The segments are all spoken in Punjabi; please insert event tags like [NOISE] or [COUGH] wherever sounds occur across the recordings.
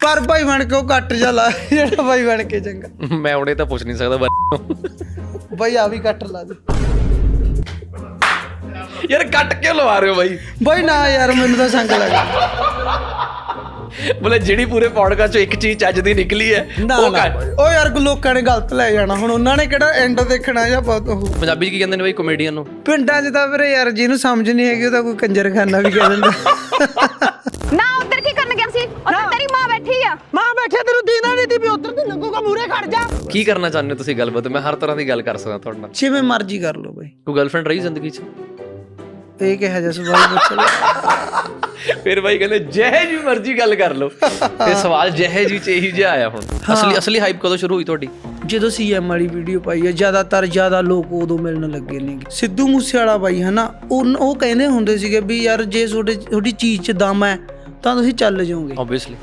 ਪਰ ਭਾਈ ਬਣ ਕੇ ਉਹ ਕੱਟ ਜਾ ਲਾ ਜਿਹੜਾ ਭਾਈ ਬਣ ਕੇ ਚੰਗਾ। ਮੈਂ ਉਹਨੇ ਤਾਂ ਪੁੱਛ ਨਹੀਂ ਸਕਦਾ ਬਾਈ ਭਾਈ ਆ ਵੀ ਕੱਟ ਲਾ ਦੇ। ਯਾਰ ਕੱਟ ਕਿਉਂ ਲਵਾ ਰਹੇ ਹੋ ਬਾਈ? ਭਾਈ ਨਾ ਯਾਰ ਮੈਨੂੰ ਤਾਂ ਸੰਗ ਲੱਗਾ ਬੋਲੇ ਜਿਹੜੀ ਪੂਰੇ ਪੌਡਕਾਸਟ ਚੋਂ ਇੱਕ ਚੀਜ਼ ਚੱਜ ਦੀ ਨਿਕਲੀ ਹੈ ਉਹ ਉਹ ਯਾਰ ਲੋਕਾਂ ਨੇ ਗਲਤ ਲੈ ਜਾਣਾ। ਹੁਣ ਉਹਨਾਂ ਨੇ ਕਿਹੜਾ ਐਂਡ ਦੇਖਣਾ ਜਾਂ ਪੰਜਾਬੀ ਚ ਕੀ ਕਹਿੰਦੇ ਨੇ ਬਾਈ ਕਮੇਡੀਅਨ ਨੂੰ? ਪਿੰਡਾਂ 'ਚ ਤਾਂ ਵੀਰੇ ਯਾਰ ਜਿਹਨੂੰ ਸਮਝ ਨਹੀਂ ਹੈਗੀ ਉਹ ਤਾਂ ਕੋਈ ਕੰਜਰਖਾਨਾ ਵੀ ਕਹਿ ਦਿੰਦਾ। ਬੈਠੀ ਆ। ਮਾਂ ਬੈਠੇ ਤੈਨੂੰ ਦੀਨਾ ਨਹੀਂ ਦੀ ਵੀ ਉਧਰ ਦੀ ਲੰਗੂਗਾ ਮੂਰੇ ਖੜ ਜਾ। ਕੀ ਕਰਨਾ ਚਾਹੁੰਦੇ ਹੋ ਤੁਸੀਂ ਗੱਲਬਾਤ? ਮੈਂ ਹਰ ਤਰ੍ਹਾਂ ਦੀ ਗੱਲ ਕਰ ਸਕਦਾ ਤੁਹਾਡੇ ਨਾਲ। ਜਿਵੇਂ ਮਰਜ਼ੀ ਕਰ ਲਓ ਬਈ। ਕੋਈ ਗਰਲਫ੍ਰੈਂਡ ਰਹੀ ਜ਼ਿੰਦਗੀ 'ਚ? ਇਹ ਕਿਹਾ ਜਿਹਾ ਸਵਾਲ ਫਿਰ ਬਾਈ ਕਹਿੰਦੇ ਜਿਹੇ ਜੀ ਮਰਜ਼ੀ ਗੱਲ ਕਰ ਲਓ। ਤੇ ਸਵਾਲ ਜਿਹੇ ਜੀ ਚ ਇਹੀ ਜਿਹਾ ਆਇਆ ਹੁਣ। ਅਸਲੀ ਅਸਲੀ ਹਾਈਪ ਕਦੋਂ ਸ਼ੁਰੂ ਹੋਈ ਤੁਹਾਡੀ? ਜਦੋਂ ਸੀਐਮ ਵਾਲੀ ਵੀਡੀਓ ਪਾਈ ਹੈ ਜ਼ਿਆਦਾਤਰ ਜ਼ਿਆਦਾ ਲੋਕ ਉਦੋਂ ਮਿਲਣ ਲੱਗੇ ਨੇ। ਸਿੱਧੂ ਮੂਸੇ ਵਾਲਾ ਬਾਈ ਹਨਾ? ਉਹ ਉਹ ਕਹਿੰਦੇ ਹੁੰਦੇ ਸੀਗੇ ਵੀ ਯਾਰ ਜੇ ਤੁਹਾਡੇ ਤੁਹਾਡੀ ਚੀਜ਼ 'ਚ ਦਮ ਹੈ ਤਾਂ ਤੁਸੀਂ ਚੱਲ ਜਾਓਗੇ। ਆਬਵੀਅਸਲੀ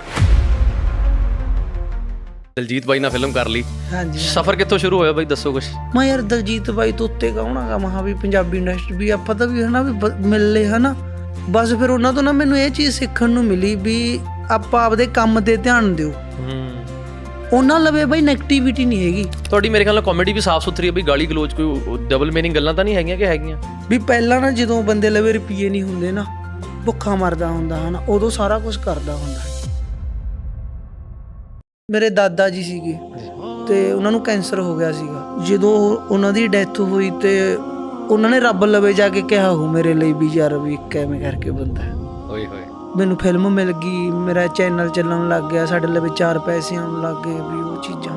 ਦਲਜੀਤ ਬਾਈ ਨਾਲ ਫਿਲਮ ਕਰ ਲਈ। ਹਾਂਜੀ ਸਫ਼ਰ ਕਿੱਥੋਂ ਸ਼ੁਰੂ ਹੋਇਆ ਬਾਈ? ਦੱਸੋ ਕੁਝ ਮੈਂ ਯਾਰ ਦਲਜੀਤ ਬਾਈ ਤੋਂ ਉੱਤੇ ਕਹਣਾਗਾ ਮਹਾ ਵੀ ਪੰਜਾਬੀ ਇੰਡਸਟਰੀ ਵੀ ਆਪਾਂ ਤਾਂ ਵੀ ਹਨਾ ਵੀ ਬ- ਮਿਲ ਹਨਾ। ਬਸ ਫਿਰ ਉਹਨਾਂ ਤੋਂ ਨਾ ਮੈਨੂੰ ਇਹ ਚੀਜ਼ ਸਿੱਖਣ ਨੂੰ ਮਿਲੀ ਵੀ ਆਪਾਂ ਆਪਦੇ ਕੰਮ ਤੇ ਧਿਆਨ ਦਿਓ। ਹੂੰ। ਉਹਨਾਂ ਲਵੇ ਬਾਈ ਨੈਗੇਟਿਵਿਟੀ ਨਹੀਂ ਹੈਗੀ। ਤੁਹਾਡੀ ਮੇਰੇ ਖਿਆਲ ਨਾਲ ਕਾਮੇਡੀ ਵੀ ਸਾਫ਼ ਸੁਥਰੀ ਹੈ ਬਈ ਗਾਲੀ ਗਲੋਚ ਕੋਈ ਡਬਲ ਮੀਨਿੰਗ ਗੱਲਾਂ ਤਾਂ ਨਹੀਂ ਹੈਗੀਆਂ ਕਿ ਹੈਗੀਆਂ? ਵੀ ਪਹਿਲਾਂ ਨਾ ਜਦੋਂ ਬੰਦੇ ਲਵੇ ਰੁਪਈਏ ਨਹੀਂ ਹੁੰਦੇ ਨਾ ਭੁੱਖਾ ਮਰਦਾ ਹੁੰਦਾ ਹਨਾ ਉਦੋਂ ਸਾਰਾ ਕੁਝ ਕਰਦਾ ਹੁੰਦਾ। ਮੇਰੇ ਦਾਦਾ ਜੀ ਸੀਗੇ ਤੇ ਉਹਨਾਂ ਨੂੰ ਕੈਂਸਰ ਹੋ ਗਿਆ ਸੀਗਾ। ਜਦੋਂ ਉਹਨਾਂ ਦੀ ਡੈਥ ਹੋਈ ਤੇ ਉਹਨਾਂ ਨੇ ਰੱਬ ਲਵੇ ਜਾ ਕੇ ਕਿਹਾ ਹੋ ਮੇਰੇ ਲਈ ਵੀ ਯਾਰ ਵੀ ਇੱਕ ਐਵੇਂ ਕਰਕੇ ਬੰਦਾ। ਓਏ ਹੋਏ। ਮੈਨੂੰ ਫਿਲਮ ਮਿਲ ਗਈ ਮੇਰਾ ਚੈਨਲ ਚੱਲਣ ਲੱਗ ਗਿਆ ਸਾਡੇ ਲਵੇ ਚਾਰ ਪੈਸੇ ਆਉਣ ਲੱਗ ਗਏ ਵੀ ਉਹ ਚੀਜ਼ਾਂ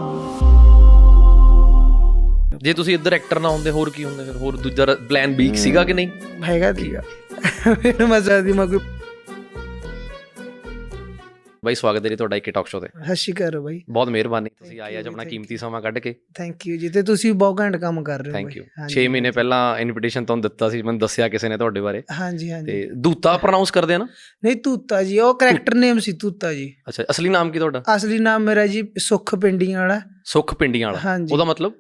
ਜੇ ਤੁਸੀਂ ਇੱਧਰ ਐਕਟਰ ਨਾ ਹੁੰਦੇ ਹੋਰ ਕੀ ਹੁੰਦੇ ਫਿਰ? ਹੋਰ ਦੂਜਾ ਪਲਾਨ ਬੀ ਸੀਗਾ ਕਿ ਨਹੀਂ? ਹੈਗਾ ਸੀਗਾ। ਮੈਨੂੰ ਮਜ਼ਾ ਦੀ ਮੈਂ ਕੋਈ ਬਾਈ ਸਵਾਗਤ ਹੈ ਜੀ ਤੁਹਾਡਾ ਇੱਕ ਟਾਕ ਸ਼ੋ ਤੇ। ਹੱਸੀ ਕਰ ਬਾਈ। ਬਹੁਤ ਮਿਹਰਬਾਨੀ ਤੁਸੀਂ ਆਏ ਅੱਜ ਆਪਣਾ ਕੀਮਤੀ ਸਮਾਂ ਕੱਢ ਕੇ। ਥੈਂਕ ਯੂ ਜੀ ਤੇ ਤੁਸੀਂ ਬਹੁਤ ਘੈਂਟ ਕੰਮ ਕਰ ਰਹੇ ਹੋ ਥੈਂਕ ਯੂ ਬਾਈ। 6 ਮਹੀਨੇ ਪਹਿਲਾਂ ਇਨਵੀਟੇਸ਼ਨ ਤੁਹਾਨੂੰ ਦਿੱਤਾ ਸੀ ਮੈਨੂੰ ਦੱਸਿਆ ਕਿਸੇ ਨੇ ਤੁਹਾਡੇ ਬਾਰੇ। ਹਾਂਜੀ ਹਾਂਜੀ। ਤੇ ਦੂਤਾ ਪ੍ਰੋਨਾਂਸ ਕਰਦੇ ਆ ਨਾ? ਨਹੀਂ ਤੂਤਾ ਜੀ ਉਹ ਕੈਰੈਕਟਰ ਨੇਮ ਸੀ ਤੂਤਾ ਜੀ। ਅੱਛਾ ਅਸਲੀ ਨਾਮ ਕੀ ਤੁਹਾਡਾ? ਅਸਲੀ ਨਾਮ ਮੇਰਾ ਜੀ ਸੁੱਖ ਪਿੰਡੀਆਂ ਵਾਲਾ। ਸੁਖ ਪਿੰਡੀਆਂ ਵਾਲਾ। ਉਹਦਾ ਮਤਲਬ?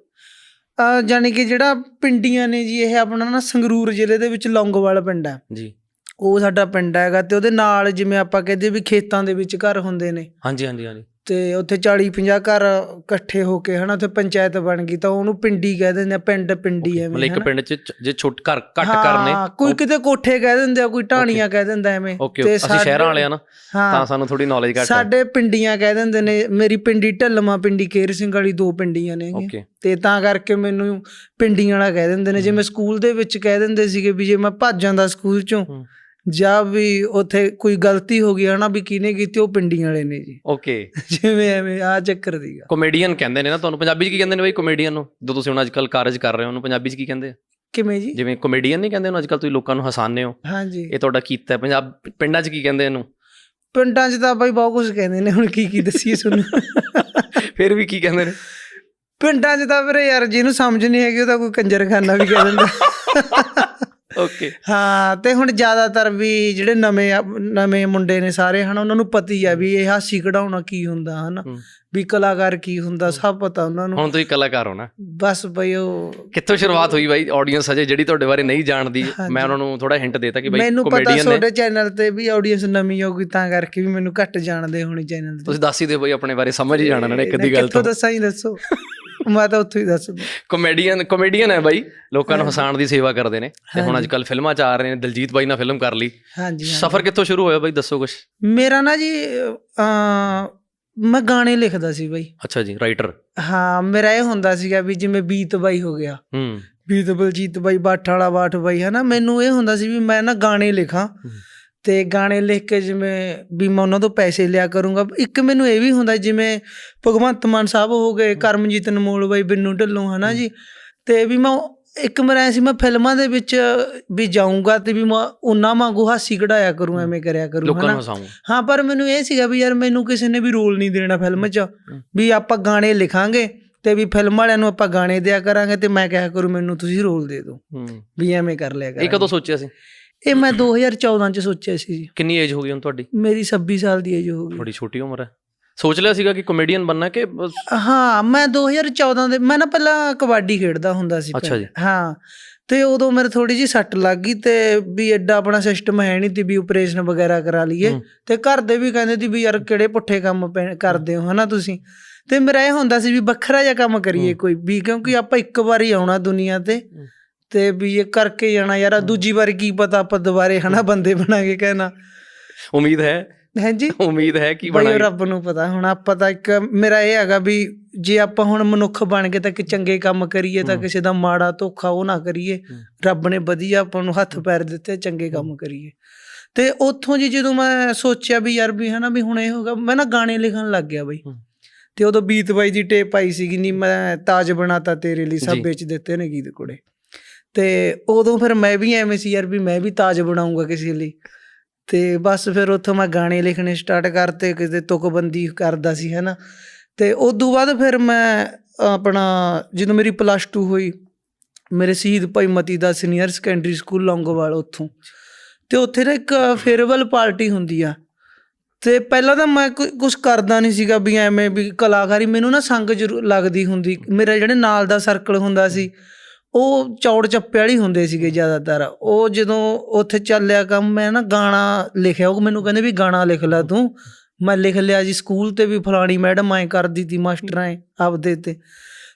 ਜਾਣੀ ਕਿ ਜਿਹੜਾ ਪਿੰਡੀਆਂ ਨੇ ਜੀ ਇਹ ਆਪਣਾ ਨਾ ਸੰਗਰੂਰ ਜ਼ਿਲ੍ਹੇ ਦੇ ਵਿੱਚ ਲੌਂਗੋਵਾਲ ਪਿੰਡ ਹੈ ਜੀ। ਉਹ ਸਾਡਾ ਪਿੰਡ ਹੈਗਾ ਤੇ ਉਹਦੇ ਨਾਲ ਜਿਵੇਂ ਆਪਾਂ ਕਹਿੰਦੇ ਵੀ ਖੇਤਾਂ ਦੇ ਵਿੱਚ ਘਰ ਹੁੰਦੇ ਨੇ। ਹਾਂਜੀ ਹਾਂਜੀ ਹਾਂਜੀ। ਤੇ ਉੱਥੇ 40 50 ਘਰ ਇਕੱਠੇ ਹੋ ਕੇ ਹਨਾ ਉੱਥੇ ਪੰਚਾਇਤ ਬਣ ਗਈ ਤਾਂ ਉਹਨੂੰ ਪਿੰਡੀ ਕਹਿ ਦਿੰਦੇ ਆ ਪਿੰਡ ਪਿੰਡੀ ਐਵੇਂ ਮਤਲਬ ਇੱਕ। ਪਿੰਡ ਚ ਜੇ ਛੋਟ ਘਰ ਘੱਟ ਘਰ ਨੇ ਹਾਂ, ਕੋਈ ਕਿਤੇ ਕੋਠੇ ਕਹਿ ਦਿੰਦੇ ਆ ਕੋਈ ਢਾਣੀਆਂ ਕਹਿ ਦਿੰਦਾ ਐਵੇਂ। ਤੇ ਅਸੀਂ ਸ਼ਹਿਰਾਂ ਵਾਲੇ ਆ ਨਾ ਤਾਂ ਸਾਨੂੰ ਥੋੜੀ ਨੌਲੇਜ ਘੱਟ ਸਾਡੇ ਪਿੰਡੀਆਂ ਕਹਿ ਦਿੰਦੇ ਨੇ ਮੇਰੀ ਪਿੰਡੀ ਢੱਲਮਾ ਪਿੰਡੀ ਕੇਰ ਸਿੰਘ ਵਾਲੀ ਦੋ ਪਿੰਡੀਆਂ ਨੇ ਤੇ ਤਾਂ ਕਰਕੇ ਮੈਨੂੰ ਪਿੰਡੀਆਂ ਵਾਲਾ ਕਹਿ ਦਿੰਦੇ ਨੇ ਜਿਵੇਂ ਸਕੂਲ ਦੇ ਵਿੱਚ ਕਹਿ ਦਿੰਦੇ ਸੀਗੇ ਵੀ ਜੇ ਮੈਂ ਭੱਜ ਜਾਂਦਾ ਸਕੂਲ ਚੋਂ। ਜਾਂ ਵੀ ਉੱਥੇ ਕੋਈ ਗਲਤੀ ਹੋ ਗਈ ਹਨਾ ਵੀ ਕਿਹਨੇ ਕੀਤੀ ਉਹ ਪਿੰਡੀਆਂ ਵਾਲੇ ਨੇ ਜੀ। ਓਕੇ [LAUGHS] ਜਿਵੇਂ ਐਵੇਂ ਆ ਚੱਕਰ ਦੀਗਾ ਕਾਮੇਡੀਅਨ ਕਹਿੰਦੇ ਨੇ ਨਾ ਤੁਹਾਨੂੰ ਪੰਜਾਬੀ ਚ ਕੀ ਕਹਿੰਦੇ ਨੇ ਬਈ ਕਾਮੇਡੀਅਨ ਨੂੰ? ਜਦੋਂ ਤੁਸੀਂ ਹੁਣ ਅੱਜਕੱਲ ਕਾਰਜ ਕਰ ਰਹੇ ਹੋ ਉਹਨੂੰ ਪੰਜਾਬੀ ਚ ਕੀ ਕਹਿੰਦੇ ਆ? ਕਿਵੇਂ ਜੀ? ਜਿਵੇਂ ਕਾਮੇਡੀਅਨ ਨਹੀਂ ਕਹਿੰਦੇ ਉਹਨੂੰ ਅੱਜਕੱਲ ਤੁਸੀਂ ਲੋਕਾਂ ਨੂੰ ਹਸਾਉਂਦੇ ਹੋ। ਹਾਂਜੀ। ਇਹ ਤੁਹਾਡਾ ਕੀਤਾ ਹੈ। ਪੰਜਾਬ ਪਿੰਡਾਂ ਚ ਕੀ ਕਹਿੰਦੇ ਇਹਨੂੰ? ਪਿੰਡਾਂ 'ਚ ਤਾਂ ਬਾਈ ਬਹੁਤ ਕੁਝ ਕਹਿੰਦੇ ਨੇ ਹੁਣ ਕੀ ਕੀ ਦੱਸੀਏ ਤੁਹਾਨੂੰ। [LAUGHS] ਫਿਰ ਵੀ ਕੀ ਕਹਿੰਦੇ ਨੇ? ਪਿੰਡਾਂ 'ਚ ਤਾਂ ਵੀਰੇ ਯਾਰ ਜਿਹਨੂੰ ਸਮਝ ਨਹੀਂ ਹੈਗੀ ਉਹ ਤਾਂ ਕੋਈ ਕੰਜਰਖਾਨਾ ਵੀ ਕਹਿ ਦਿੰਦਾ। [LAUGHS] ਓਕੇ ਹਾਂ ਤੇ ਹੁਣ ਜ਼ਿਆਦਾਤਰ ਵੀ ਜਿਹੜੇ ਨਵੇਂ ਨਵੇਂ ਮੁੰਡੇ ਨੇ ਸਾਰੇ ਹਨ ਉਹਨਾਂ ਨੂੰ ਪਤੀ ਆ ਵੀ ਇਹ ਹਾਸੀ ਕਢਾਉਣਾ ਕੀ ਹੁੰਦਾ ਹਨ? ਵੀ ਕਲਾਕਾਰ ਕੀ ਹੁੰਦਾ ਸਭ ਪਤਾ ਉਹਨਾਂ ਨੂੰ। ਹੁਣ ਤੁਸੀਂ ਕਲਾਕਾਰ ਹੋ ਬਸ ਬਈ ਉਹ ਕਿੱਥੋਂ ਸ਼ੁਰੂਆਤ ਹੋਈ ਬਾਈ ਆਡੀਅנס ਅਜੇ ਜਿਹੜੀ ਤੁਹਾਡੇ ਬਾਰੇ ਨਹੀਂ ਜਾਣਦੀ? ਮੈਂ ਉਹਨਾਂ ਨੂੰ ਥੋੜਾ ਹਿੰਟ ਦੇਤਾ ਕਿ ਬਾਈ ਕਮੇਡੀਅਨ ਨੇ ਮੈਨੂੰ ਪਤਾ ਤੁਹਾਡੇ ਚੈਨਲ ਤੇ ਵੀ ਆਡੀਅנס ਨਵੀਂ ਹੋਊਗੀ ਤਾਂ ਕਰਕੇ ਵੀ ਮੈਨੂੰ ਘੱਟ ਜਾਣਦੇ ਹੋਣੀ ਚੈਨਲ ਤੇ। ਤੁਸੀਂ ਦੱਸ ਹੀ ਦਿਓ ਬਾਈ ਆਪਣੇ ਬਾਰੇ ਸਮਝ ਹੀ ਜਾਣਾ ਨੇ ਇੱਕ ਦੀ ਗੱਲ ਤੋਂ। ਦੱਸਾਂ ਹੀ ਦੱਸੋ। ਮੈਂ ਤਾਂ ਉੱਥੋਂ ਹੀ ਦੱਸ ਕਾਮੇਡੀਅਨ ਕਾਮੇਡੀਅਨ ਹੈ ਬਾਈ। ਲੋਕਾਂ ਨੂੰ ਹਸਾਉਣ ਦੀ ਸੇਵਾ ਕਰਦੇ ਨੇ। ਤੇ ਹੁਣ ਹਾਂਜੀ। ਅੱਜਕੱਲ ਫਿਲਮਾਂ ਚ ਆ ਰਹੇ ਨੇ। ਦਲਜੀਤ ਬਾਈ ਨਾਲ ਫਿਲਮ ਕਰ ਲਈ। ਹਾਂਜੀ। ਸਫ਼ਰ ਕਿੱਥੋਂ ਸ਼ੁਰੂ ਹੋਇਆ ਬਾਈ? ਦੱਸੋ ਕੁਝ ਮੇਰਾ ਨਾ ਜੀ ਅ ਮੈਂ ਗਾਣੇ ਲਿਖਦਾ ਸੀ ਬਈ। ਅੱਛਾ ਜੀ ਰਾਈਟਰ ਹਾਂ ਮੇਰਾ ਇਹ ਹੁੰਦਾ ਸੀਗਾ ਵੀ ਜਿਵੇਂ ਬੀਤ ਬਾਈ ਹੋ ਗਿਆ। ਹੂੰ। ਬੀਤ ਬਲਜੀਤ ਬਾਈ ਬਾਠ ਵਾਲਾ ਬਾਠ ਬਾਈ ਹਨਾ? ਮੈਨੂੰ ਇਹ ਹੁੰਦਾ ਸੀ ਵੀ ਮੈਂ ਨਾ ਗਾਣੇ ਲਿਖਾਂ। ਤੇ ਗਾਣੇ ਲਿਖ ਕੇ ਜਿਵੇਂ ਵੀ ਮੈਂ ਉਹਨਾਂ ਤੋਂ ਪੈਸੇ ਲਿਆ ਕਰੂੰਗਾ। ਇੱਕ ਮੈਨੂੰ ਇਹ ਵੀ ਹੁੰਦਾ ਜਿਵੇਂ ਭਗਵੰਤ ਮਾਨ ਸਾਹਿਬ ਹੋ ਗਏ ਕਰਮਜੀਤ ਅਨਮੋਲ ਬਾਈ ਬਿੰਨੂ ਢੱਲੋਂ ਹਨਾ ਜੀ। ਤੇ ਵੀ ਮੈਂ ਇੱਕ ਮੇਰਾ ਸੀ ਮੈਂ ਫਿਲਮਾਂ ਦੇ ਵਿੱਚ ਵੀ ਜਾਊਂਗਾ ਤੇ ਵੀ ਮੈਂ ਉਹਨਾਂ ਵਾਂਗੂ ਹਾਸੀ ਕਢਾਇਆ ਕਰੂੰ ਐਵੇਂ ਕਰਿਆ ਕਰੂੰ ਹਨਾ। ਹਾਂ ਪਰ ਮੈਨੂੰ ਇਹ ਸੀਗਾ ਵੀ ਯਾਰ ਮੈਨੂੰ ਕਿਸੇ ਨੇ ਵੀ ਰੋਲ ਨਹੀਂ ਦੇਣਾ ਫਿਲਮ 'ਚ। ਵੀ ਆਪਾਂ ਗਾਣੇ ਲਿਖਾਂਗੇ ਤੇ ਵੀ ਫਿਲਮ ਵਾਲਿਆਂ ਨੂੰ ਆਪਾਂ ਗਾਣੇ ਦਿਆ ਕਰਾਂਗੇ ਤੇ ਮੈਂ ਕਿਹਾ ਕਰੂੰ ਮੈਨੂੰ ਤੁਸੀਂ ਰੋਲ ਦੇ ਦਿਓ। ਵੀ ਐਵੇਂ ਕਰ ਲਿਆ ਇਹ ਕਰਾਂਗੇ। ਕਦੋਂ ਸੋਚਿਆ ਸੀ? ਇਹ ਮੈਂ 2014 ਚ ਸੋਚਿਆ ਸੀ ਜੀ ਕਿੰਨੀ ਏਜ ਹੋ ਗਈ ਹੁਣ ਤੁਹਾਡੀ ਮੇਰੀ 26 ਸਾਲ ਦੀ ਏਜ ਹੋ ਗਈ ਥੋੜੀ ਛੋਟੀ ਉਮਰ ਹੈ ਸੋਚ ਲਿਆ ਸੀਗਾ ਕਿ ਕਾਮੇਡੀਅਨ ਬਣਨਾ ਕਿ ਹਾਂ ਮੈਂ 2014 ਦੇ ਮੈਂ ਨਾ ਪਹਿਲਾਂ ਕਬੱਡੀ ਖੇਡਦਾ ਹੁੰਦਾ ਸੀ ਅੱਛਾ। ਜੀ। ਹਾਂ ਤੇ ਉਦੋਂ ਮੇਰੇ ਥੋੜੀ ਜੀ ਸੱਟ ਲੱਗ ਗਈ ਤੇ ਵੀ ਐਡਾ ਆਪਣਾ ਸਿਸਟਮ ਹੈ ਨਹੀਂ ਤੇ ਵੀ ਆਪਰੇਸ਼ਨ ਵਗੈਰਾ ਕਰਾ ਲਈਏ। ਤੇ ਘਰ ਦੇ ਵੀ ਕਹਿੰਦੇ ਸੀ ਵੀ ਯਾਰ ਕਿਹੜੇ ਪੁੱਠੇ ਕੰਮ ਕਰਦੇ ਹੋ ਹਨਾ ਤੁਸੀਂ ਤੇ ਮੇਰਾ ਇਹ ਹੁੰਦਾ ਸੀ ਵੀ ਵੱਖਰਾ ਜਿਹਾ ਕੰਮ ਕਰੀਏ। ਕੋਈ ਵੀ ਕਿਉਂਕਿ ਆਪਾਂ ਇੱਕ ਵਾਰ ਹੀ ਆਉਣਾ ਦੁਨੀਆ ਤੇ। ਤੇ ਵੀ ਇਹ ਕਰਕੇ ਜਾਣਾ ਯਾਰ ਆਹ ਦੂਜੀ ਵਾਰ ਕੀ ਪਤਾ ਆਪਾਂ ਦੁਬਾਰੇ ਹਨਾ ਬੰਦੇ ਬਣਾਂਗੇ ਕਹਿਣਾ। ਉਮੀਦ ਹੈ। ਹਾਂਜੀ ਉਮੀਦ ਹੈ ਕਿ ਬਈ ਬਣਾਈ। ਰੱਬ ਨੂੰ ਪਤਾ ਹੁਣ ਆਪਾਂ ਤਾਂ ਇੱਕ ਮੇਰਾ ਇਹ ਹੈਗਾ ਵੀ ਜੇ ਆਪਾਂ ਹੁਣ ਮਨੁੱਖ ਬਣ ਕੇ ਤਾਂ ਕਿ ਚੰਗੇ ਕੰਮ ਕਰੀਏ ਤਾਂ। ਕਿਸੇ ਦਾ ਮਾੜਾ ਧੋਖਾ ਉਹ ਨਾ ਕਰੀਏ। ਹੂੰ। ਰੱਬ ਨੇ ਵਧੀਆ ਆਪਾਂ ਨੂੰ ਹੱਥ ਪੈਰ ਦਿੱਤੇ ਚੰਗੇ ਕੰਮ ਕਰੀਏ। ਤੇ ਉੱਥੋਂ ਜੀ ਜਦੋਂ ਮੈਂ ਸੋਚਿਆ ਵੀ ਯਾਰ ਵੀ ਹਨਾ ਵੀ ਹੁਣ ਇਹ ਹੋਗਾ ਮੈਂ ਨਾ ਗਾਣੇ ਲਿਖਣ ਲੱਗ ਗਿਆ ਬਈ। ਹੂੰ। ਤੇ ਉਦੋਂ ਬੀਤ ਬਾਈ ਦੀ ਟੇਪ ਆਈ ਸੀਗੀ ਨਹੀਂ ਮੈਂ ਤਾਜ ਬਣਾਤਾ ਤੇਰੇ ਲਈ ਸਭ ਜੀ। ਵੇਚ ਦਿੱਤੇ ਨੇ ਗੀਤ ਕੁੜੇ। ਤੇ ਉਦੋਂ ਫਿਰ ਮੈਂ ਵੀ ਐਵੇਂ ਸੀ ਯਾਰ ਵੀ ਮੈਂ ਵੀ ਤਾਜ ਬਣਾਉਂਗਾ ਕਿਸੇ ਲਈ। ਤੇ ਬਸ ਫਿਰ ਉੱਥੋਂ ਮੈਂ ਗਾਣੇ ਲਿਖਣੇ ਸਟਾਰਟ ਕਰਤੇ, ਕਿਸੇ ਤੁਕਬੰਦੀ ਕਰਦਾ ਸੀ, ਹੈਨਾ। ਤੇ ਉਦੋਂ ਬਾਅਦ ਫਿਰ ਮੈਂ ਆਪਣਾ, ਜਦੋਂ ਮੇਰੀ ਪਲੱਸ 2 ਹੋਈ, ਮੇਰੇ ਸ਼ਹੀਦ ਭਾਈ ਮਤੀ ਦਾ ਸੀਨੀਅਰ ਸੈਕੰਡਰੀ ਸਕੂਲ ਲੌਂਗੋਵਾਲ ਉੱਥੋਂ। ਤੇ ਉੱਥੇ ਨਾ ਇੱਕ ਫੇਅਰਵੈਲ ਪਾਰਟੀ ਹੁੰਦੀ ਆ। ਤੇ ਪਹਿਲਾਂ ਤਾਂ ਮੈਂ ਕੁਝ ਕਰਦਾ ਨਹੀਂ ਸੀਗਾ ਵੀ ਐਵੇਂ ਵੀ ਕਲਾਕਾਰੀ, ਮੈਨੂੰ ਨਾ ਸੰਗ ਜ਼ਰੂਰ ਲੱਗਦੀ ਹੁੰਦੀ। ਮੇਰਾ ਜਿਹੜੇ ਨਾਲ ਦਾ ਸਰਕਲ ਹੁੰਦਾ ਸੀ ਉਹ ਚੌੜ ਚੱਪੇ ਵਾਲੀ ਹੁੰਦੇ ਸੀਗੇ ਜ਼ਿਆਦਾਤਰ। ਉਹ ਜਦੋਂ ਉੱਥੇ ਚੱਲਿਆ ਕੰਮ ਮੈਂ ਨਾ ਗਾਣਾ ਲਿਖਿਆ। ਉਹ ਮੈਨੂੰ ਕਹਿੰਦੇ ਵੀ ਗਾਣਾ ਲਿਖ ਲੈ ਤੂੰ। ਮੈਂ ਲਿਖ ਲਿਆ ਜੀ ਸਕੂਲ ਤੇ ਵੀ ਫਲਾਣੀ ਮੈਡਮ ਐ ਕਰਦੀ ਤੀ ਮਾਸਟਰਾਂ ਐ ਆਪਦੇ ਤੇ।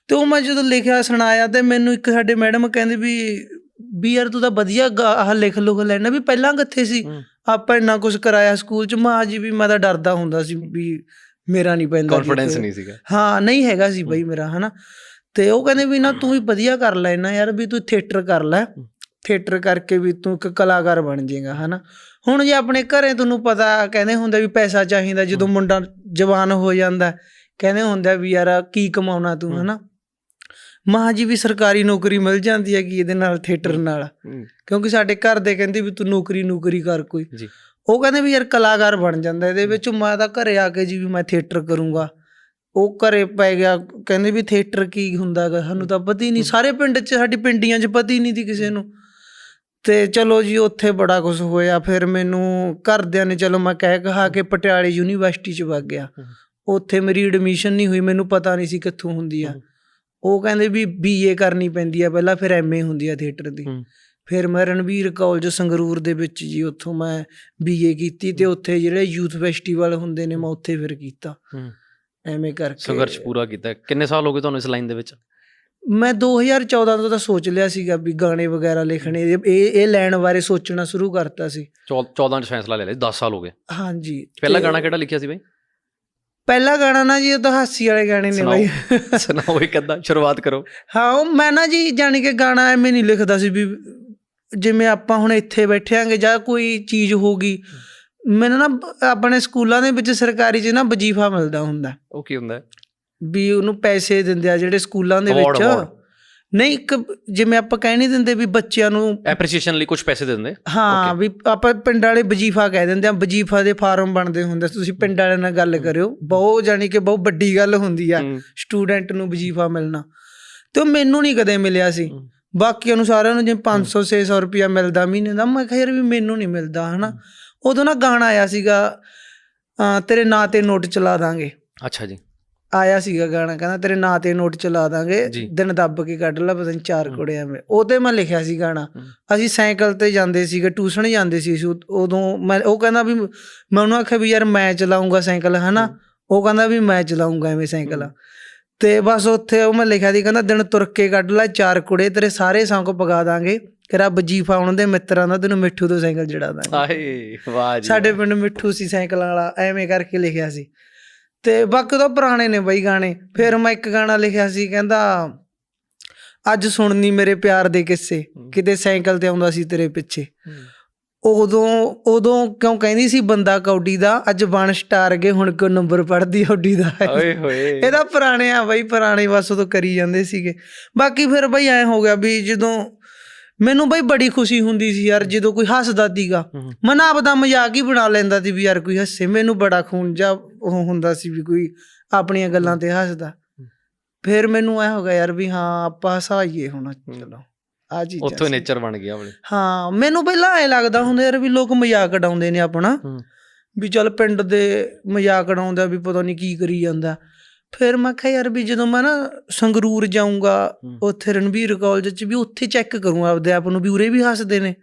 ਤੇ ਉਹ ਮੈਂ ਜਦੋਂ ਲਿਖਿਆ ਸੁਣਾਇਆ ਤੇ ਮੈਨੂੰ ਇੱਕ ਸਾਡੇ ਮੈਡਮ ਕਹਿੰਦੇ ਵੀ ਵੀ ਯਾਰ ਤੂੰ ਤਾਂ ਵਧੀਆ ਆਹ ਲਿਖ ਲੁਖ ਲੈਣਾ ਵੀ ਪਹਿਲਾਂ ਕਿੱਥੇ ਸੀ। ਆਪਾਂ ਇੰਨਾ ਕੁਝ ਕਰਾਇਆ ਸਕੂਲ ਚ। ਮਾਂ ਜੀ ਵੀ ਮੈਂ ਤਾਂ ਡਰਦਾ ਹੁੰਦਾ ਸੀ ਵੀ ਮੇਰਾ ਨਹੀਂ ਪੈਂਦਾ ਕੌਨਫੀਡੈਂਸ। ਨਹੀਂ ਸੀਗਾ। ਹਾਂ ਨਹੀਂ ਹੈਗਾ ਸੀ ਬਈ ਮੇਰਾ ਹਨਾ। ਤੇ ਉਹ ਕਹਿੰਦੇ ਵੀ ਨਾ ਤੂੰ ਵੀ ਵਧੀਆ ਕਰ ਲੈ ਨਾ ਯਾਰ ਵੀ ਤੂੰ ਥੀਏਟਰ ਕਰ ਲੈ। ਥੀਏਟਰ ਕਰਕੇ ਵੀ ਤੂੰ ਇੱਕ ਕਲਾਕਾਰ ਬਣ ਜਾਏਗਾ ਹਨਾ। ਹੁਣ ਜੇ ਆਪਣੇ ਘਰੇ ਤੁਹਾਨੂੰ ਪਤਾ ਕਹਿੰਦੇ ਹੁੰਦੇ ਵੀ ਪੈਸਾ ਚਾਹੀਦਾ ਜਦੋਂ ਮੁੰਡਾ ਜਵਾਨ ਹੋ ਜਾਂਦਾ ਕਹਿੰਦੇ ਹੁੰਦੇ ਵੀ ਯਾਰ ਕੀ ਕਮਾਉਣਾ ਤੂੰ ਹਨਾ। ਮਾਂ ਜੀ ਵੀ ਸਰਕਾਰੀ ਨੌਕਰੀ ਮਿਲ ਜਾਂਦੀ ਹੈ ਕਿ ਇਹਦੇ ਨਾਲ ਥੀਏਟਰ ਨਾਲ। ਕਿਉਂਕਿ ਸਾਡੇ ਘਰ ਦੇ ਕਹਿੰਦੇ ਵੀ ਤੂੰ ਨੌਕਰੀ ਨੌਕਰੀ ਕਰ ਕੋਈ। ਉਹ ਕਹਿੰਦੇ ਵੀ ਯਾਰ ਕਲਾਕਾਰ ਬਣ ਜਾਂਦਾ ਇਹਦੇ ਵਿੱਚ ਮੈਂ ਤਾਂ ਘਰੇ ਆ ਕੇ ਜੀ ਵੀ ਮੈਂ ਥੀਏਟਰ ਕਰੂੰਗਾ। ਉਹ ਘਰੇ ਪੈ ਗਿਆ ਕਹਿੰਦੇ ਵੀ ਥੀਏਟਰ ਕੀ ਹੁੰਦਾਗਾ ਸਾਨੂੰ ਤਾਂ ਪਤਾ ਹੀ ਨਹੀਂ ਸਾਰੇ ਪਿੰਡ 'ਚ ਸਾਡੀ ਪਿੰਡੀਆਂ 'ਚ ਪਤਾ ਹੀ ਨਹੀਂ ਸੀ ਕਿਸੇ ਨੂੰ। ਤੇ ਚਲੋ ਜੀ ਉੱਥੇ ਬੜਾ ਕੁਝ ਹੋਇਆ ਫਿਰ ਮੈਨੂੰ ਘਰਦਿਆਂ ਨੇ ਚਲੋ ਮੈਂ ਕਹਿ ਕਹਾ ਕੇ ਪਟਿਆਲੇ ਯੂਨੀਵਰਸਿਟੀ 'ਚ ਵਗ ਗਿਆ। ਉੱਥੇ ਮੇਰੀ ਐਡਮਿਸ਼ਨ ਨਹੀਂ ਹੋਈ ਮੈਨੂੰ ਪਤਾ ਨਹੀਂ ਸੀ ਕਿੱਥੋਂ ਹੁੰਦੀ ਆ। ਉਹ ਕਹਿੰਦੇ ਵੀ ਬੀਏ ਕਰਨੀ ਪੈਂਦੀ ਆ ਪਹਿਲਾਂ ਫਿਰ ਐਮਏ ਹੁੰਦੀ ਆ ਥੀਏਟਰ ਦੀ। ਫਿਰ ਮੈਂ ਰਣਵੀਰ ਕਾਲਜ ਸੰਗਰੂਰ ਦੇ ਵਿੱਚ ਜੀ ਉੱਥੋਂ ਮੈਂ ਬੀਏ ਕੀਤੀ ਤੇ ਉੱਥੇ ਜਿਹੜੇ ਯੂਥ ਫੈਸਟੀਵਲ ਹੁੰਦੇ ਨੇ ਮੈਂ ਉੱਥੇ ਫਿਰ ਕੀਤਾ। ਐਵੇਂ ਕਰਕੇ ਸੰਘਰਸ਼ ਪੂਰਾ ਕੀਤਾ। ਕਿੰਨੇ ਸਾਲ ਹੋ ਗਏ ਤੁਹਾਨੂੰ ਇਸ ਲਾਈਨ ਦੇ ਵਿੱਚ? ਮੈਂ 2014 ਤੋਂ ਤਾਂ ਸੋਚ ਲਿਆ ਸੀਗਾ ਵੀ ਗਾਣੇ ਵਗੈਰਾ ਲਿਖਣੇ। ਇਹ ਇਹ ਲੈਣ ਬਾਰੇ ਸੋਚਣਾ ਸ਼ੁਰੂ ਕਰਤਾ ਸੀ। 14 ਚ ਫੈਸਲਾ ਲੈ ਲਿਆ 10 ਸਾਲ ਹੋ ਗਏ। ਹਾਂਜੀ। ਪਹਿਲਾ ਗਾਣਾ ਕਿਹੜਾ ਲਿਖਿਆ ਸੀ ਬਈ? ਪਹਿਲਾ ਗਾਣਾ ਨਾ ਜੀ ਉਹ ਤਾਂ ਹਾਸੀ ਵਾਲੇ ਗਾਣੇ ਨੇ ਬਾਈ। ਸੁਣਾਓ ਇੱਕ ਅੱਧਾ ਸ਼ੁਰੂਆਤ ਕਰੋ। ਹਾਂ ਮੈਂ ਨਾ ਜੀ ਜਾਣੀ ਕਿ ਗਾਣਾ ਐਵੇਂ ਨਹੀਂ ਲਿਖਦਾ ਸੀ ਵੀ ਜਿਵੇਂ ਆਪਾਂ ਹੁਣ ਇੱਥੇ ਬੈਠਿਆਂਗੇ ਜਾਂ ਕੋਈ ਚੀਜ਼ ਹੋਗੀ ਮੈਨੂੰ ਨਾ ਆਪਣੇ ਸਕੂਲਾਂ ਦੇ ਵਿੱਚ ਸਰਕਾਰੀ 'ਚ ਨਾ ਵਜੀਫਾ ਮਿਲਦਾ ਹੁੰਦਾ। ਉਹ ਕੀ ਹੁੰਦਾ? ਵੀ ਉਹਨੂੰ ਪੈਸੇ ਦਿੰਦੇ ਆ ਜਿਹੜੇ ਸਕੂਲਾਂ ਦੇ ਵਿੱਚ. ਨਹੀਂ ਇੱਕ ਜਿਵੇਂ ਆਪਾਂ ਕਹਿ ਨਹੀਂ ਦਿੰਦੇ ਵੀ ਬੱਚਿਆਂ ਨੂੰ ਐਪਰੀਸੀਏਸ਼ਨ ਲਈ ਕੁਝ ਪੈਸੇ ਦਿੰਦੇ? ਹਾਂ. ਵੀ ਆਪਾਂ ਪਿੰਡ ਵਾਲੇ ਵਜੀਫਾ ਕਹਿ ਦਿੰਦੇ ਆ ਵਜੀਫਾ ਦੇ ਫਾਰਮ ਬਣਦੇ ਹੁੰਦੇ। ਤੁਸੀਂ ਪਿੰਡ ਵਾਲਿਆਂ ਨਾਲ ਗੱਲ ਕਰਿਓ ਬਹੁਤ ਜਾਣੀ ਕਿ ਬਹੁਤ ਵੱਡੀ ਗੱਲ ਹੁੰਦੀ ਆ ਸਟੂਡੈਂਟ ਨੂੰ ਵਜੀਫਾ ਮਿਲਣਾ। ਤੇ ਮੈਨੂੰ ਨਹੀਂ ਕਦੇ ਮਿਲਿਆ ਸੀ। ਹੂੰ। ਬਾਕੀਆਂ ਨੂੰ ਸਾਰਿਆਂ ਨੂੰ ਜਿਵੇਂ 500 600 ਰੁਪਿਆ ਮਿਲਦਾ ਮਹੀਨੇ ਦਾ ਮੈਂ ਕਿਹਾ ਯਾਰ ਵੀ ਮੈਨੂੰ ਨਹੀਂ ਮਿਲਦਾ ਹਨਾ? ਉਦੋਂ ਨਾ ਗਾਣਾ ਆਇਆ ਸੀਗਾ ਤੇਰੇ ਨਾਂ ਤੇ ਨੋਟ ਚਲਾ ਦਾਂਗੇ ਅੱਛਾ ਜੀ ਆਇਆ ਸੀਗਾ ਗਾਣਾ ਕਹਿੰਦਾ ਤੇਰੇ ਨਾਂ ਤੇ ਨੋਟ ਚਲਾ ਦਾਂਗੇ। ਦਿਨ ਦੱਬ ਕੇ ਕੱਢ ਲੈ ਪਤਾ ਨੀ ਚਾਰ ਹੂੰ। ਕੁੜਿਆਂ ਵਿੱਚ ਉਹ ਤੇ ਮੈਂ ਲਿਖਿਆ ਸੀ ਗਾਣਾ। ਅਸੀਂ ਸਾਈਕਲ ਤੇ ਜਾਂਦੇ ਸੀਗੇ ਟਿਊਸ਼ਨ ਜਾਂਦੇ ਸੀ ਉਦ- ਮੈਂ ਉਹ ਕਹਿੰਦਾ ਵੀ ਮੈਂ ਉਹਨੂੰ ਆਖਿਆ ਵੀ ਯਾਰ ਮੈਂ ਚਲਾਉਂਗਾ ਸਾਈਕਲ ਹਨਾ। ਉਹ ਕਹਿੰਦਾ ਵੀ ਮੈਂ ਚਲਾਉਂਗਾ ਐਵੇਂ ਸਾਈਕਲ। ਤੇ ਬਸ ਉੱਥੇ ਉਹ ਮੈਂ ਲਿਖਿਆ ਸੀ ਕਹਿੰਦਾ ਦਿਨ ਤੁਰ ਕੇ ਕੱਢ ਲੈ ਚਾਰ ਕੁੜੇ ਤੇਰੇ ਸਾਰੇ ਸੌਂਕ ਪਗਾ ਦਾਂਗੇ ਤੇਰਾ ਵਜੀਫਾ ਆਉਣ ਦੇ ਮਿੱਤਰਾਂ ਦਾ ਤੈਨੂੰ ਮਿੱਠੂ ਤੋਂ ਸਾਈਕਲ ਜੜਾ ਦਾਂਗੇ। ਆਏ ਵਾਹ ਜੀ ਸਾਡੇ ਪਿੰਡ ਮਿੱਠੂ ਸੀ ਸਾਈਕਲਾਂ ਵਾਲਾ ਐਵੇਂ ਕਰਕੇ ਲਿਖਿਆ ਸੀ। ਤੇ ਬਾਕੀ ਤਾਂ ਪੁਰਾਣੇ ਨੇ ਬਈ ਗਾਣੇ। ਫਿਰ ਮੈਂ ਇੱਕ ਗਾਣਾ ਲਿਖਿਆ ਸੀ ਕਹਿੰਦਾ ਅੱਜ ਸੁਣਨੀ ਮੇਰੇ ਪਿਆਰ ਦੇ ਕਿੱਸੇ। ਕਿਤੇ ਸਾਈਕਲ ਤੇ ਆਉਂਦਾ ਸੀ ਤੇਰੇ ਪਿੱਛੇ। ਉਦੋਂ ਉਦੋਂ ਕਿਉਂ ਕਹਿੰਦੀ ਸੀ ਬੰਦਾ ਕੌਡੀ ਦਾ ਅੱਜ ਬਣ ਸਟਾਰ ਗਏ ਹੁਣ ਕਿਉਂ ਨੰਬਰ ਪੜਦੀ ਔਡੀ ਦਾ? ਓਏ ਹੋਏ। ਇਹਦਾ ਪੁਰਾਣੇ ਆ ਬਈ ਪੁਰਾਣੇ ਬਸ ਉਦੋਂ ਕਰੀ ਜਾਂਦੇ ਸੀਗੇ। ਬਾਕੀ ਫਿਰ ਬਈ ਐ ਹੋ ਗਿਆ ਵੀ ਜਦੋਂ ਮੈਨੂੰ ਬਈ ਬੜੀ ਖੁਸ਼ੀ ਹੁੰਦੀ ਸੀ ਯਾਰ ਜਦੋਂ ਕੋਈ ਹੱਸਦਾ ਦੀਗਾ। ਮਨ ਆਪਦਾ ਮਜ਼ਾਕ ਹੀ ਬਣਾ ਲੈਂਦਾ ਸੀ ਵੀ ਯਾਰ ਕੋਈ ਹੱਸੇ। ਮੈਨੂੰ ਬੜਾ ਖੂਨ ਜਾ ਉਹ ਹੁੰਦਾ ਸੀ ਵੀ ਕੋਈ ਆਪਣੀਆਂ ਗੱਲਾਂ ਤੇ ਹੱਸਦਾ। ਫਿਰ ਮੈਨੂੰ ਐ ਹੋ ਗਿਆ ਯਾਰ ਵੀ ਹਾਂ ਆਪਾਂ ਹਸਾਈਏ ਹੁਣ। ਚਲੋ ਆ ਚੀਜ਼ਾਂ ਉੱਥੋਂ। ਨੇਚਰ ਬਣ ਗਿਆ ਆਪਣੇ। ਹਾਂ ਮੈਨੂੰ ਪਹਿਲਾਂ ਐ ਲੱਗਦਾ ਹੁੰਦਾ ਯਾਰ ਵੀ ਲੋਕ ਮਜ਼ਾਕ ਉਡਾਉਂਦੇ ਨੇ ਆਪਣਾ। ਵੀ ਚੱਲ ਪਿੰਡ ਦੇ ਮਜ਼ਾਕ ਉਡਾਉਂਦਾ ਵੀ ਪਤਾ ਨਹੀਂ ਕੀ ਕਰੀ ਜਾਂਦਾ। ਫਿਰ ਮੈਂ ਕਿਹਾ ਯਾਰ ਵੀ ਜਦੋਂ ਮੈਂ ਨਾ ਸੰਗਰੂਰ ਜਾਊਂਗਾ। ਉੱਥੇ ਰਣਵੀਰ ਕਾਲਜ 'ਚ ਵੀ ਉੱਥੇ ਚੈੱਕ ਕਰੂੰ ਆਪਦੇ ਆਪ ਨੂੰ ਵੀ ਉਰੇ ਵੀ ਹੱਸਦੇ ਨੇ।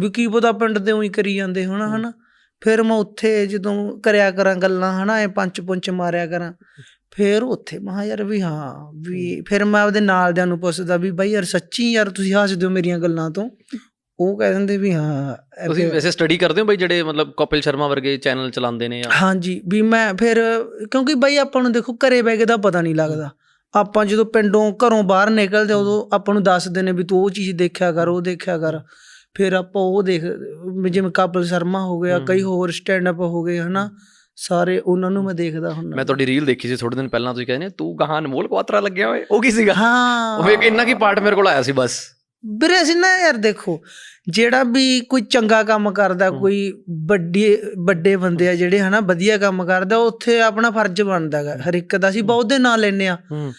ਵੀ ਕੀ ਪਤਾ ਪਿੰਡ ਦੇ ਉਹੀ ਕਰੀ ਜਾਂਦੇ ਹੋਣਾ ਹਨਾ। ਫਿਰ ਮੈਂ ਉੱਥੇ ਜਦੋਂ ਕਰਿਆ ਕਰਾਂ ਗੱਲਾਂ ਹਨਾ ਐ ਪੰਚ ਪੁੰਚ ਮਾਰਿਆ ਕਰਾਂ। ਫਿਰ ਉੱਥੇ ਮੈਂ ਕਿਹਾ ਯਾਰ ਵੀ ਹਾਂ ਵੀ ਫਿਰ ਮੈਂ ਆਪਦੇ ਨਾਲਦਿਆਂ ਨੂੰ ਪੁੱਛਦਾ ਵੀ ਬਾਈ ਯਾਰ ਸੱਚੀ ਯਾਰ ਤੁਸੀਂ ਹੱਸਦੇ ਹੋ ਮੇਰੀਆਂ ਗੱਲਾਂ ਤੋਂ? ਉਹ ਕਹਿ ਦਿੰਦੇ ਵੀ ਹਾਂ ਤੁਸੀਂ ਵੈਸੇ ਸਟੱਡੀ ਕਰਦੇ ਹੋ ਬਈ ਜਿਹੜੇ ਮਤਲਬ ਕਪਿਲ ਸ਼ਰਮਾ ਵਰਗੇ ਚੈਨਲ ਚਲਾਉਂਦੇ ਨੇ ਹਾਂਜੀ ਵੀ ਮੈਂ ਫਿਰ ਕਿਉਂਕਿ ਬਾਈ ਆਪਾਂ ਨੂੰ ਦੇਖੋ ਘਰੇ ਬੈ ਕੇ ਦਾ ਪਤਾ ਨਹੀਂ ਲੱਗਦਾ। ਆਪਾਂ ਜਦੋਂ ਪਿੰਡੋਂ ਘਰੋਂ ਬਾਹਰ ਨਿਕਲਦੇ ਉਦੋਂ ਆਪਾਂ ਨੂੰ ਦੱਸਦੇ ਨੇ ਵੀ ਤੂੰ ਉਹ ਚੀਜ਼ ਦੇਖਿਆ ਕਰ ਉਹ ਦੇਖਿਆ ਕਰ। ਫਿਰ ਆਪਾਂ ਉਹ ਦੇਖ ਜਿਵੇਂ ਕਪਿਲ ਸ਼ਰਮਾ ਹੋ ਗਿਆ। ਕਈ ਹੋਰ ਸਟੈਂਡ ਅਪ ਹੋ ਗਏ ਹਨਾ? ਸਾਰੇ ਉਹਨਾਂ ਨੂੰ ਮੈਂ ਦੇਖਦਾ ਹੁੰਦਾ। ਮੈਂ ਤੁਹਾਡੀ ਰੀਲ ਦੇਖੀ ਸੀ ਥੋੜੇ ਦਿਨ ਪਹਿਲਾਂ ਤੁਸੀਂ ਕਹਿੰਦੇ ਤੂੰ ਗਾਹਾਂ ਅਨਮੋਲ ਕੁਆਤਰਾ ਲੱਗਿਆ ਹੋਏ ਉਹ ਕੀ ਸੀਗਾ? ਹਾਂ। ਉਹ ਇੱਕ ਇੰਨਾ ਕੀ ਪਾਰਟ ਮੇਰੇ ਕੋਲ ਆਇਆ ਸੀ ਬਸ। ਵੀਰੇ ਅਸੀਂ ਨਾ ਯਾਰ ਦੇਖੋ ਜਿਹੜਾ ਵੀ ਕੋਈ ਚੰਗਾ ਕੰਮ ਕਰਦਾ। ਕੋਈ ਵੱਡੀ ਵੱਡੇ ਬੰਦੇ ਆ ਜਿਹੜੇ ਹਨਾ ਵਧੀਆ ਕੰਮ ਕਰਦਾ ਉੱਥੇ ਆਪਣਾ ਫਰਜ਼ ਬਣਦਾ ਗਾ ਹਰ ਇੱਕ ਦਾ। ਅਸੀਂ ਬਹੁਤ ਦੇ ਨਾਂ ਲੈਨੇ ਆ ਹੂੰ।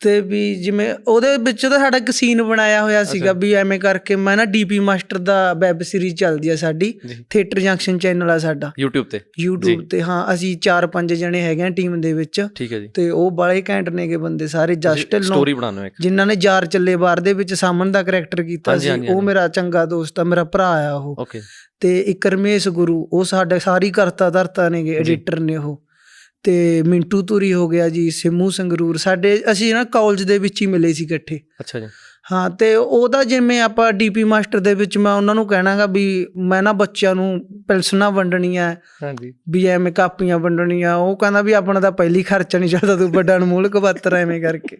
ਤੇ ਵੀ ਜਿਵੇਂ ਉਹਦੇ ਵਿੱਚ ਤਾਂ ਸਾਡਾ ਇੱਕ ਸੀਨ ਬਣਾਇਆ ਹੋਇਆ ਸੀਗਾ ਵੀ ਐਵੇਂ ਕਰਕੇ ਮੈਂ ਨਾ ਡੀਪੀ ਮਾਸਟਰ ਦਾ ਵੈਬ ਸੀਰੀਜ਼ ਚੱਲਦੀ ਆ ਸਾਡੀ ਥੀਏਟਰ ਜੰਕਸ਼ਨ ਚੈਨਲ ਆ ਸਾਡਾ। YouTube ਤੇ। YouTube ਤੇ ਹਾਂ ਅਸੀਂ 4-5 ਜਣੇ ਹੈਗੇ ਆ ਟੀਮ ਦੇ ਵਿੱਚ। ਠੀਕ ਹੈ ਜੀ। ਤੇ ਉਹ ਬਾਲੇ ਘੈਂਟ ਨੇਗੇ ਬੰਦੇ ਸਾਰੇ ਜਸਟ ਨੂੰ ਸਟੋਰੀ ਬਣਾਉਣਾ ਇੱਕ। ਜਿਨ੍ਹਾਂ ਨੇ ਜਾਰ ਚੱਲੇ ਬਾਰ ਦੇ ਵਿੱਚ ਸਾਮਨ ਦਾ ਕਰੈਕਟਰ ਕੀਤਾ ਸੀ ਉਹ। ਮੇਰਾ ਚੰਗਾ ਦੋਸਤ ਆ ਮੇਰਾ ਭਰਾ ਆ ਉਹ। ਓਕੇ ਤੇ ਇੱਕ ਰਮੇਸ਼ ਗੁਰੂ ਉਹ ਸਾਡੇ ਸਾਰੀ ਕਰਤਾ ਧਰਤਾ ਨੇਗੇ। ਐਡੀਟਰ ਨੇ ਉਹ। ਤੇ ਮਿੰਟੂ ਧੂਰੀ ਹੋ ਗਿਆ ਜੀ, ਸਿਮੂ ਸੰਗਰੂਰ, ਸਾਡੇ, ਅਸੀਂ ਨਾ ਕਾਲਜ ਦੇ ਵਿੱਚ ਹੀ ਮਿਲੇ ਸੀ ਇਕੱਠੇ। ਅੱਛਾ ਜੀ। ਹਾਂ ਤੇ ਉਹਦਾ ਜਿਵੇਂ ਆਪਾਂ ਡੀਪੀ ਮਾਸਟਰ ਦੇ ਵਿੱਚ ਮੈਂ ਉਹਨਾਂ ਨੂੰ ਕਹਿਣਾਗਾ ਵੀ ਮੈਂ ਨਾ ਬੱਚਿਆਂ ਨੂੰ ਪਿਲਸਣਾ ਵੰਡਣੀਆਂ ਹਾਂਜੀ। ਵੀ ਐਵੇਂ ਕਾਪੀਆਂ ਵੰਡਣੀਆਂ ਉਹ ਕਹਿੰਦਾ ਵੀ ਆਪਣਾ ਤਾਂ ਪਹਿਲੀ ਖਰਚਾ ਨਹੀਂ ਚੱਲਦਾ ਤੂੰ ਵੱਡਾ ਅਨਮੋਲ ਕਬੱਤਰ ਐਵੇਂ ਕਰਕੇ।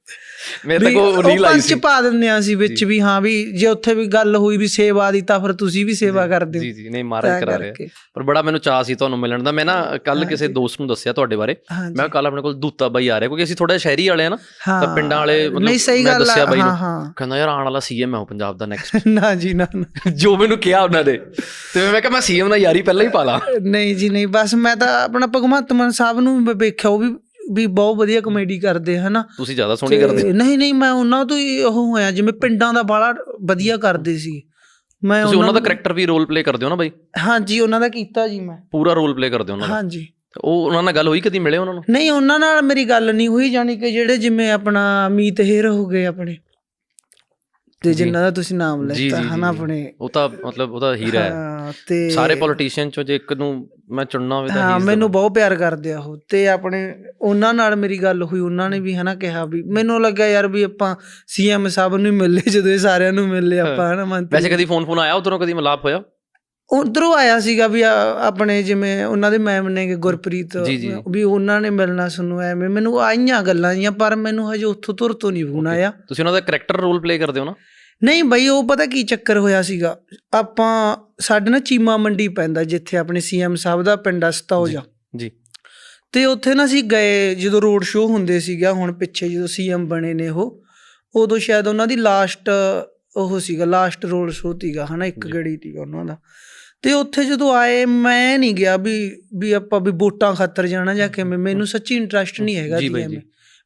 ਮੇਰੇ ਤੱਕ ਉਹ ਰੀਲ ਆਈ ਪੰਜ ਸੀ। ਪਾ ਦਿੰਦੇ ਆ ਅਸੀਂ ਵਿੱਚ। ਵੀ ਹਾਂ ਵੀ ਜੇ ਉੱਥੇ ਵੀ ਗੱਲ ਹੋਈ ਵੀ ਸੇਵਾ ਦੀ ਤਾਂ ਫਿਰ ਤੁਸੀਂ ਵੀ ਸੇਵਾ ਕਰਦੇ ਹੋ। ਜੀ ਜੀ ਨਹੀਂ ਮਹਾਰਾਜ ਤਾਂ ਕਰਾ ਰਿਹਾ। ਪਰ ਬੜਾ ਮੈਨੂੰ ਚਾਹ ਸੀ ਤੁਹਾਨੂੰ ਮਿਲਣ ਦਾ। ਮੈਂ ਨਾ ਕੱਲ ਕਿਸੇ। ਦੋਸਤ ਨੂੰ ਦੱਸਿਆ ਤੁਹਾਡੇ ਬਾਰੇ। ਮੈਂ ਕੱਲ ਆਪਣੇ ਕੋਲ ਦੂਤਾ ਬਾਈ ਆ ਰਿਹਾ ਕਿਉਂਕਿ ਅਸੀਂ ਥੋੜਾ ਸ਼ਹਿਰੀ ਵਾਲੇ ਆ ਨਾ ਤਾਂ ਪਿੰਡਾਂ ਵਾਲੇ ਮਤਲਬ ਮੈਂ ਦੱਸਿਆ ਬਾਈ ਨੂੰ। ਕਹਿੰਦਾ ਯਾਰ ਆਉਣ ਵਾਲਾ ਸੀਐਮ ਹੈ ਉਹ ਪੰਜਾਬ ਦਾ ਨੈਕਸਟ [LAUGHS] ਨਾ ਜੀ ਨਾ। ਜੋ ਮੈਨੂੰ ਕਿਹਾ ਉਹਨਾਂ ਨੇ। ਤੇ ਮੈਂ ਕਿਹਾ ਮੈਂ ਸੀਐਮ ਨਾਲ ਯਾਰੀ ਪਹਿਲਾਂ ਹੀ ਪਾ ਲਾਂ। ਨਹੀਂ ਜੀ ਨਹੀਂ ਬਸ ਮੈਂ ਤਾਂ ਆਪਣਾ ਭਗਵੰਤ ਮਾਨ ਸਾਹਿਬ ਨੂੰ ਵੇਖਿਆ ਉਹ ਵੀ ਵੀ ਬਹੁਤ ਵਧੀਆ ਕਮੇਡੀ ਕਰਦੇ ਹਨਾ। ਤੁਸੀਂ ਜ਼ਿਆਦਾ ਸੋਹਣੀ ਕਰਦੇ। ਨਹੀਂ ਨਹੀਂ ਮੈਂ ਉਹਨਾਂ ਤੋਂ ਹੀ ਉਹ ਹੋਇਆ ਜਿਵੇਂ ਪਿੰਡਾਂ ਦਾ ਬਾਲਾ ਵਧੀਆ ਕਰਦੇ ਸੀ। ਮੈਂ ਤੁਸੀਂ ਉਹਨਾਂ ਦਾ ਕੈਰੈਕਟਰ ਵੀ ਰੋਲ ਪਲੇ ਕਰਦੇ ਹੋ ਨਾ ਬਾਈ? ਹਾਂਜੀ ਉਹਨਾਂ ਦਾ ਕੀਤਾ ਜੀ ਮੈਂ। ਪੂਰਾ ਰੋਲ ਪਲੇ ਕਰਦੇ ਉਹਨਾਂ ਦਾ? ਹਾਂਜੀ। ਉਹ ਉਹਨਾਂ ਨਾਲ ਗੱਲ ਹੋਈ ਕਦੀ ਮਿਲੇ ਉਹਨਾਂ ਨੂੰ? ਨਹੀਂ ਉਹਨਾਂ ਨਾਲ ਮੇਰੀ ਗੱਲ ਨਹੀਂ ਹੋਈ ਜਾਣੀ ਕਿ ਜਿਹੜੇ ਜਿਵੇਂ ਆਪਣਾ ਮੀਤ ਹੇਰ ਹੋ ਗਏ ਆਪਣੇ। ਤੇ ਜੀ। ਜਿਨ੍ਹਾਂ ਦਾ ਤੁਸੀਂ ਨਾਮ ਲੈਤਾ ਹਨਾ। ਆਪਣੇ ਉਹ ਤਾਂ ਮਤਲਬ ਉਹਦਾ ਹੀਰਾ ਹੈ ਤੇ ਸਾਰੇ ਪੋਲੀਟੀਸ਼ੀਅਨ ਚੋਂ ਜੇ ਇੱਕ ਨੂੰ ਮੈਂ ਚੁਣਨਾ ਹੋਵੇ ਤਾਂ ਹਾਂ ਮੈਨੂੰ. ਬਹੁਤ ਪਿਆਰ ਕਰਦੇ ਆ ਉਹ ਤੇ ਆਪਣੇ ਉਹਨਾਂ ਨਾਲ ਮੇਰੀ ਗੱਲ ਹੋਈ ਉਹਨਾਂ ਨੇ ਵੀ ਹਨਾ ਕਿਹਾ ਵੀ ਮੈਨੂੰ ਲੱਗਿਆ ਯਾਰ ਵੀ ਆਪਾਂ ਸੀਐਮ ਸਾਹਿਬ ਨੂੰ ਮਿਲ ਲਏ ਜਦੋਂ ਇਹ ਸਾਰਿਆਂ ਨੂੰ ਮਿਲ ਲਏ ਆਪਾਂ ਹਨਾ ਮੰਤਰੀ ਵੈਸੇ ਕਦੀ ਫੋਨ ਫੋਨ ਆਇਆ ਉਧਰੋਂ ਕਦੀ ਮਿਲਾਪ ਹੋਇਆ ਉਧਰੋਂ ਆਇਆ ਸੀਗਾ ਵੀ ਆਪਣੇ ਜਿਵੇਂ ਉਹਨਾਂ ਦੇ ਮੈਮ ਨੇ ਗੁਰਪ੍ਰੀਤ। ਵੀ ਉਹਨਾਂ ਨੇ ਮਿਲਣਾ ਸੁਣੂ ਐਵੇਂ। ਮੈਨੂੰ ਆਈਆਂ ਗੱਲਾਂ ਜੀਆਂ ਪਰ ਮੈਨੂੰ ਹਜੇ ਉੱਥੋਂ ਤੁਰ ਤੋਂ ਨਹੀਂ ਫੋਨ ਆਇਆ। ਤੁਸੀਂ ਉਹਨਾਂ ਦਾ ਕੈਰੈਕਟਰ ਰੋਲ ਪਲੇ ਕਰਦੇ ਹੋ ਨਾ? ਨਹੀਂ ਬਈ ਉਹ ਪਤਾ ਕੀ ਚੱਕਰ ਹੋਇਆ ਸੀਗਾ? ਆਪਾਂ ਸਾਡੇ ਨਾ ਚੀਮਾ ਮੰਡੀ ਪੈਂਦਾ ਜਿੱਥੇ ਆਪਣੇ ਸੀਐਮ ਸਾਹਿਬ ਦਾ ਪਿੰਡ ਆ ਸਤੌਜਾ ਜੀ ਤੇ ਉੱਥੇ ਨਾ ਅਸੀਂ ਗਏ ਜਦੋਂ ਰੋਡ ਸ਼ੋਅ ਹੁੰਦੇ ਸੀਗਾ ਹੁਣ ਪਿੱਛੇ ਜਦੋਂ ਸੀਐਮ ਬਣੇ ਨੇ ਉਹ ਉਦੋਂ ਸ਼ਾਇਦ ਉਹਨਾਂ ਦੀ ਲਾਸਟ ਉਹ ਸੀਗਾ ਲਾਸਟ ਰੋਡ ਸ਼ੋਅ ਸੀਗਾ ਹਨਾ ਇੱਕ। ਗੜੀ ਸੀਗਾ ਉਹਨਾਂ ਦਾ। ਤੇ ਉੱਥੇ ਜਦੋਂ ਆਏ ਮੈਂ ਨਹੀਂ ਗਿਆ ਵੀ ਵੀ ਆਪਾਂ ਵੀ ਵੋਟਾਂ ਖਾਤਰ ਜਾਣਾ ਜਾਂ ਕਿਵੇਂ। ਮੈਨੂੰ ਸੱਚੀ ਇੰਟਰਸਟ ਨਹੀਂ ਹੈਗਾ ਜੀ ਐਵੇਂ।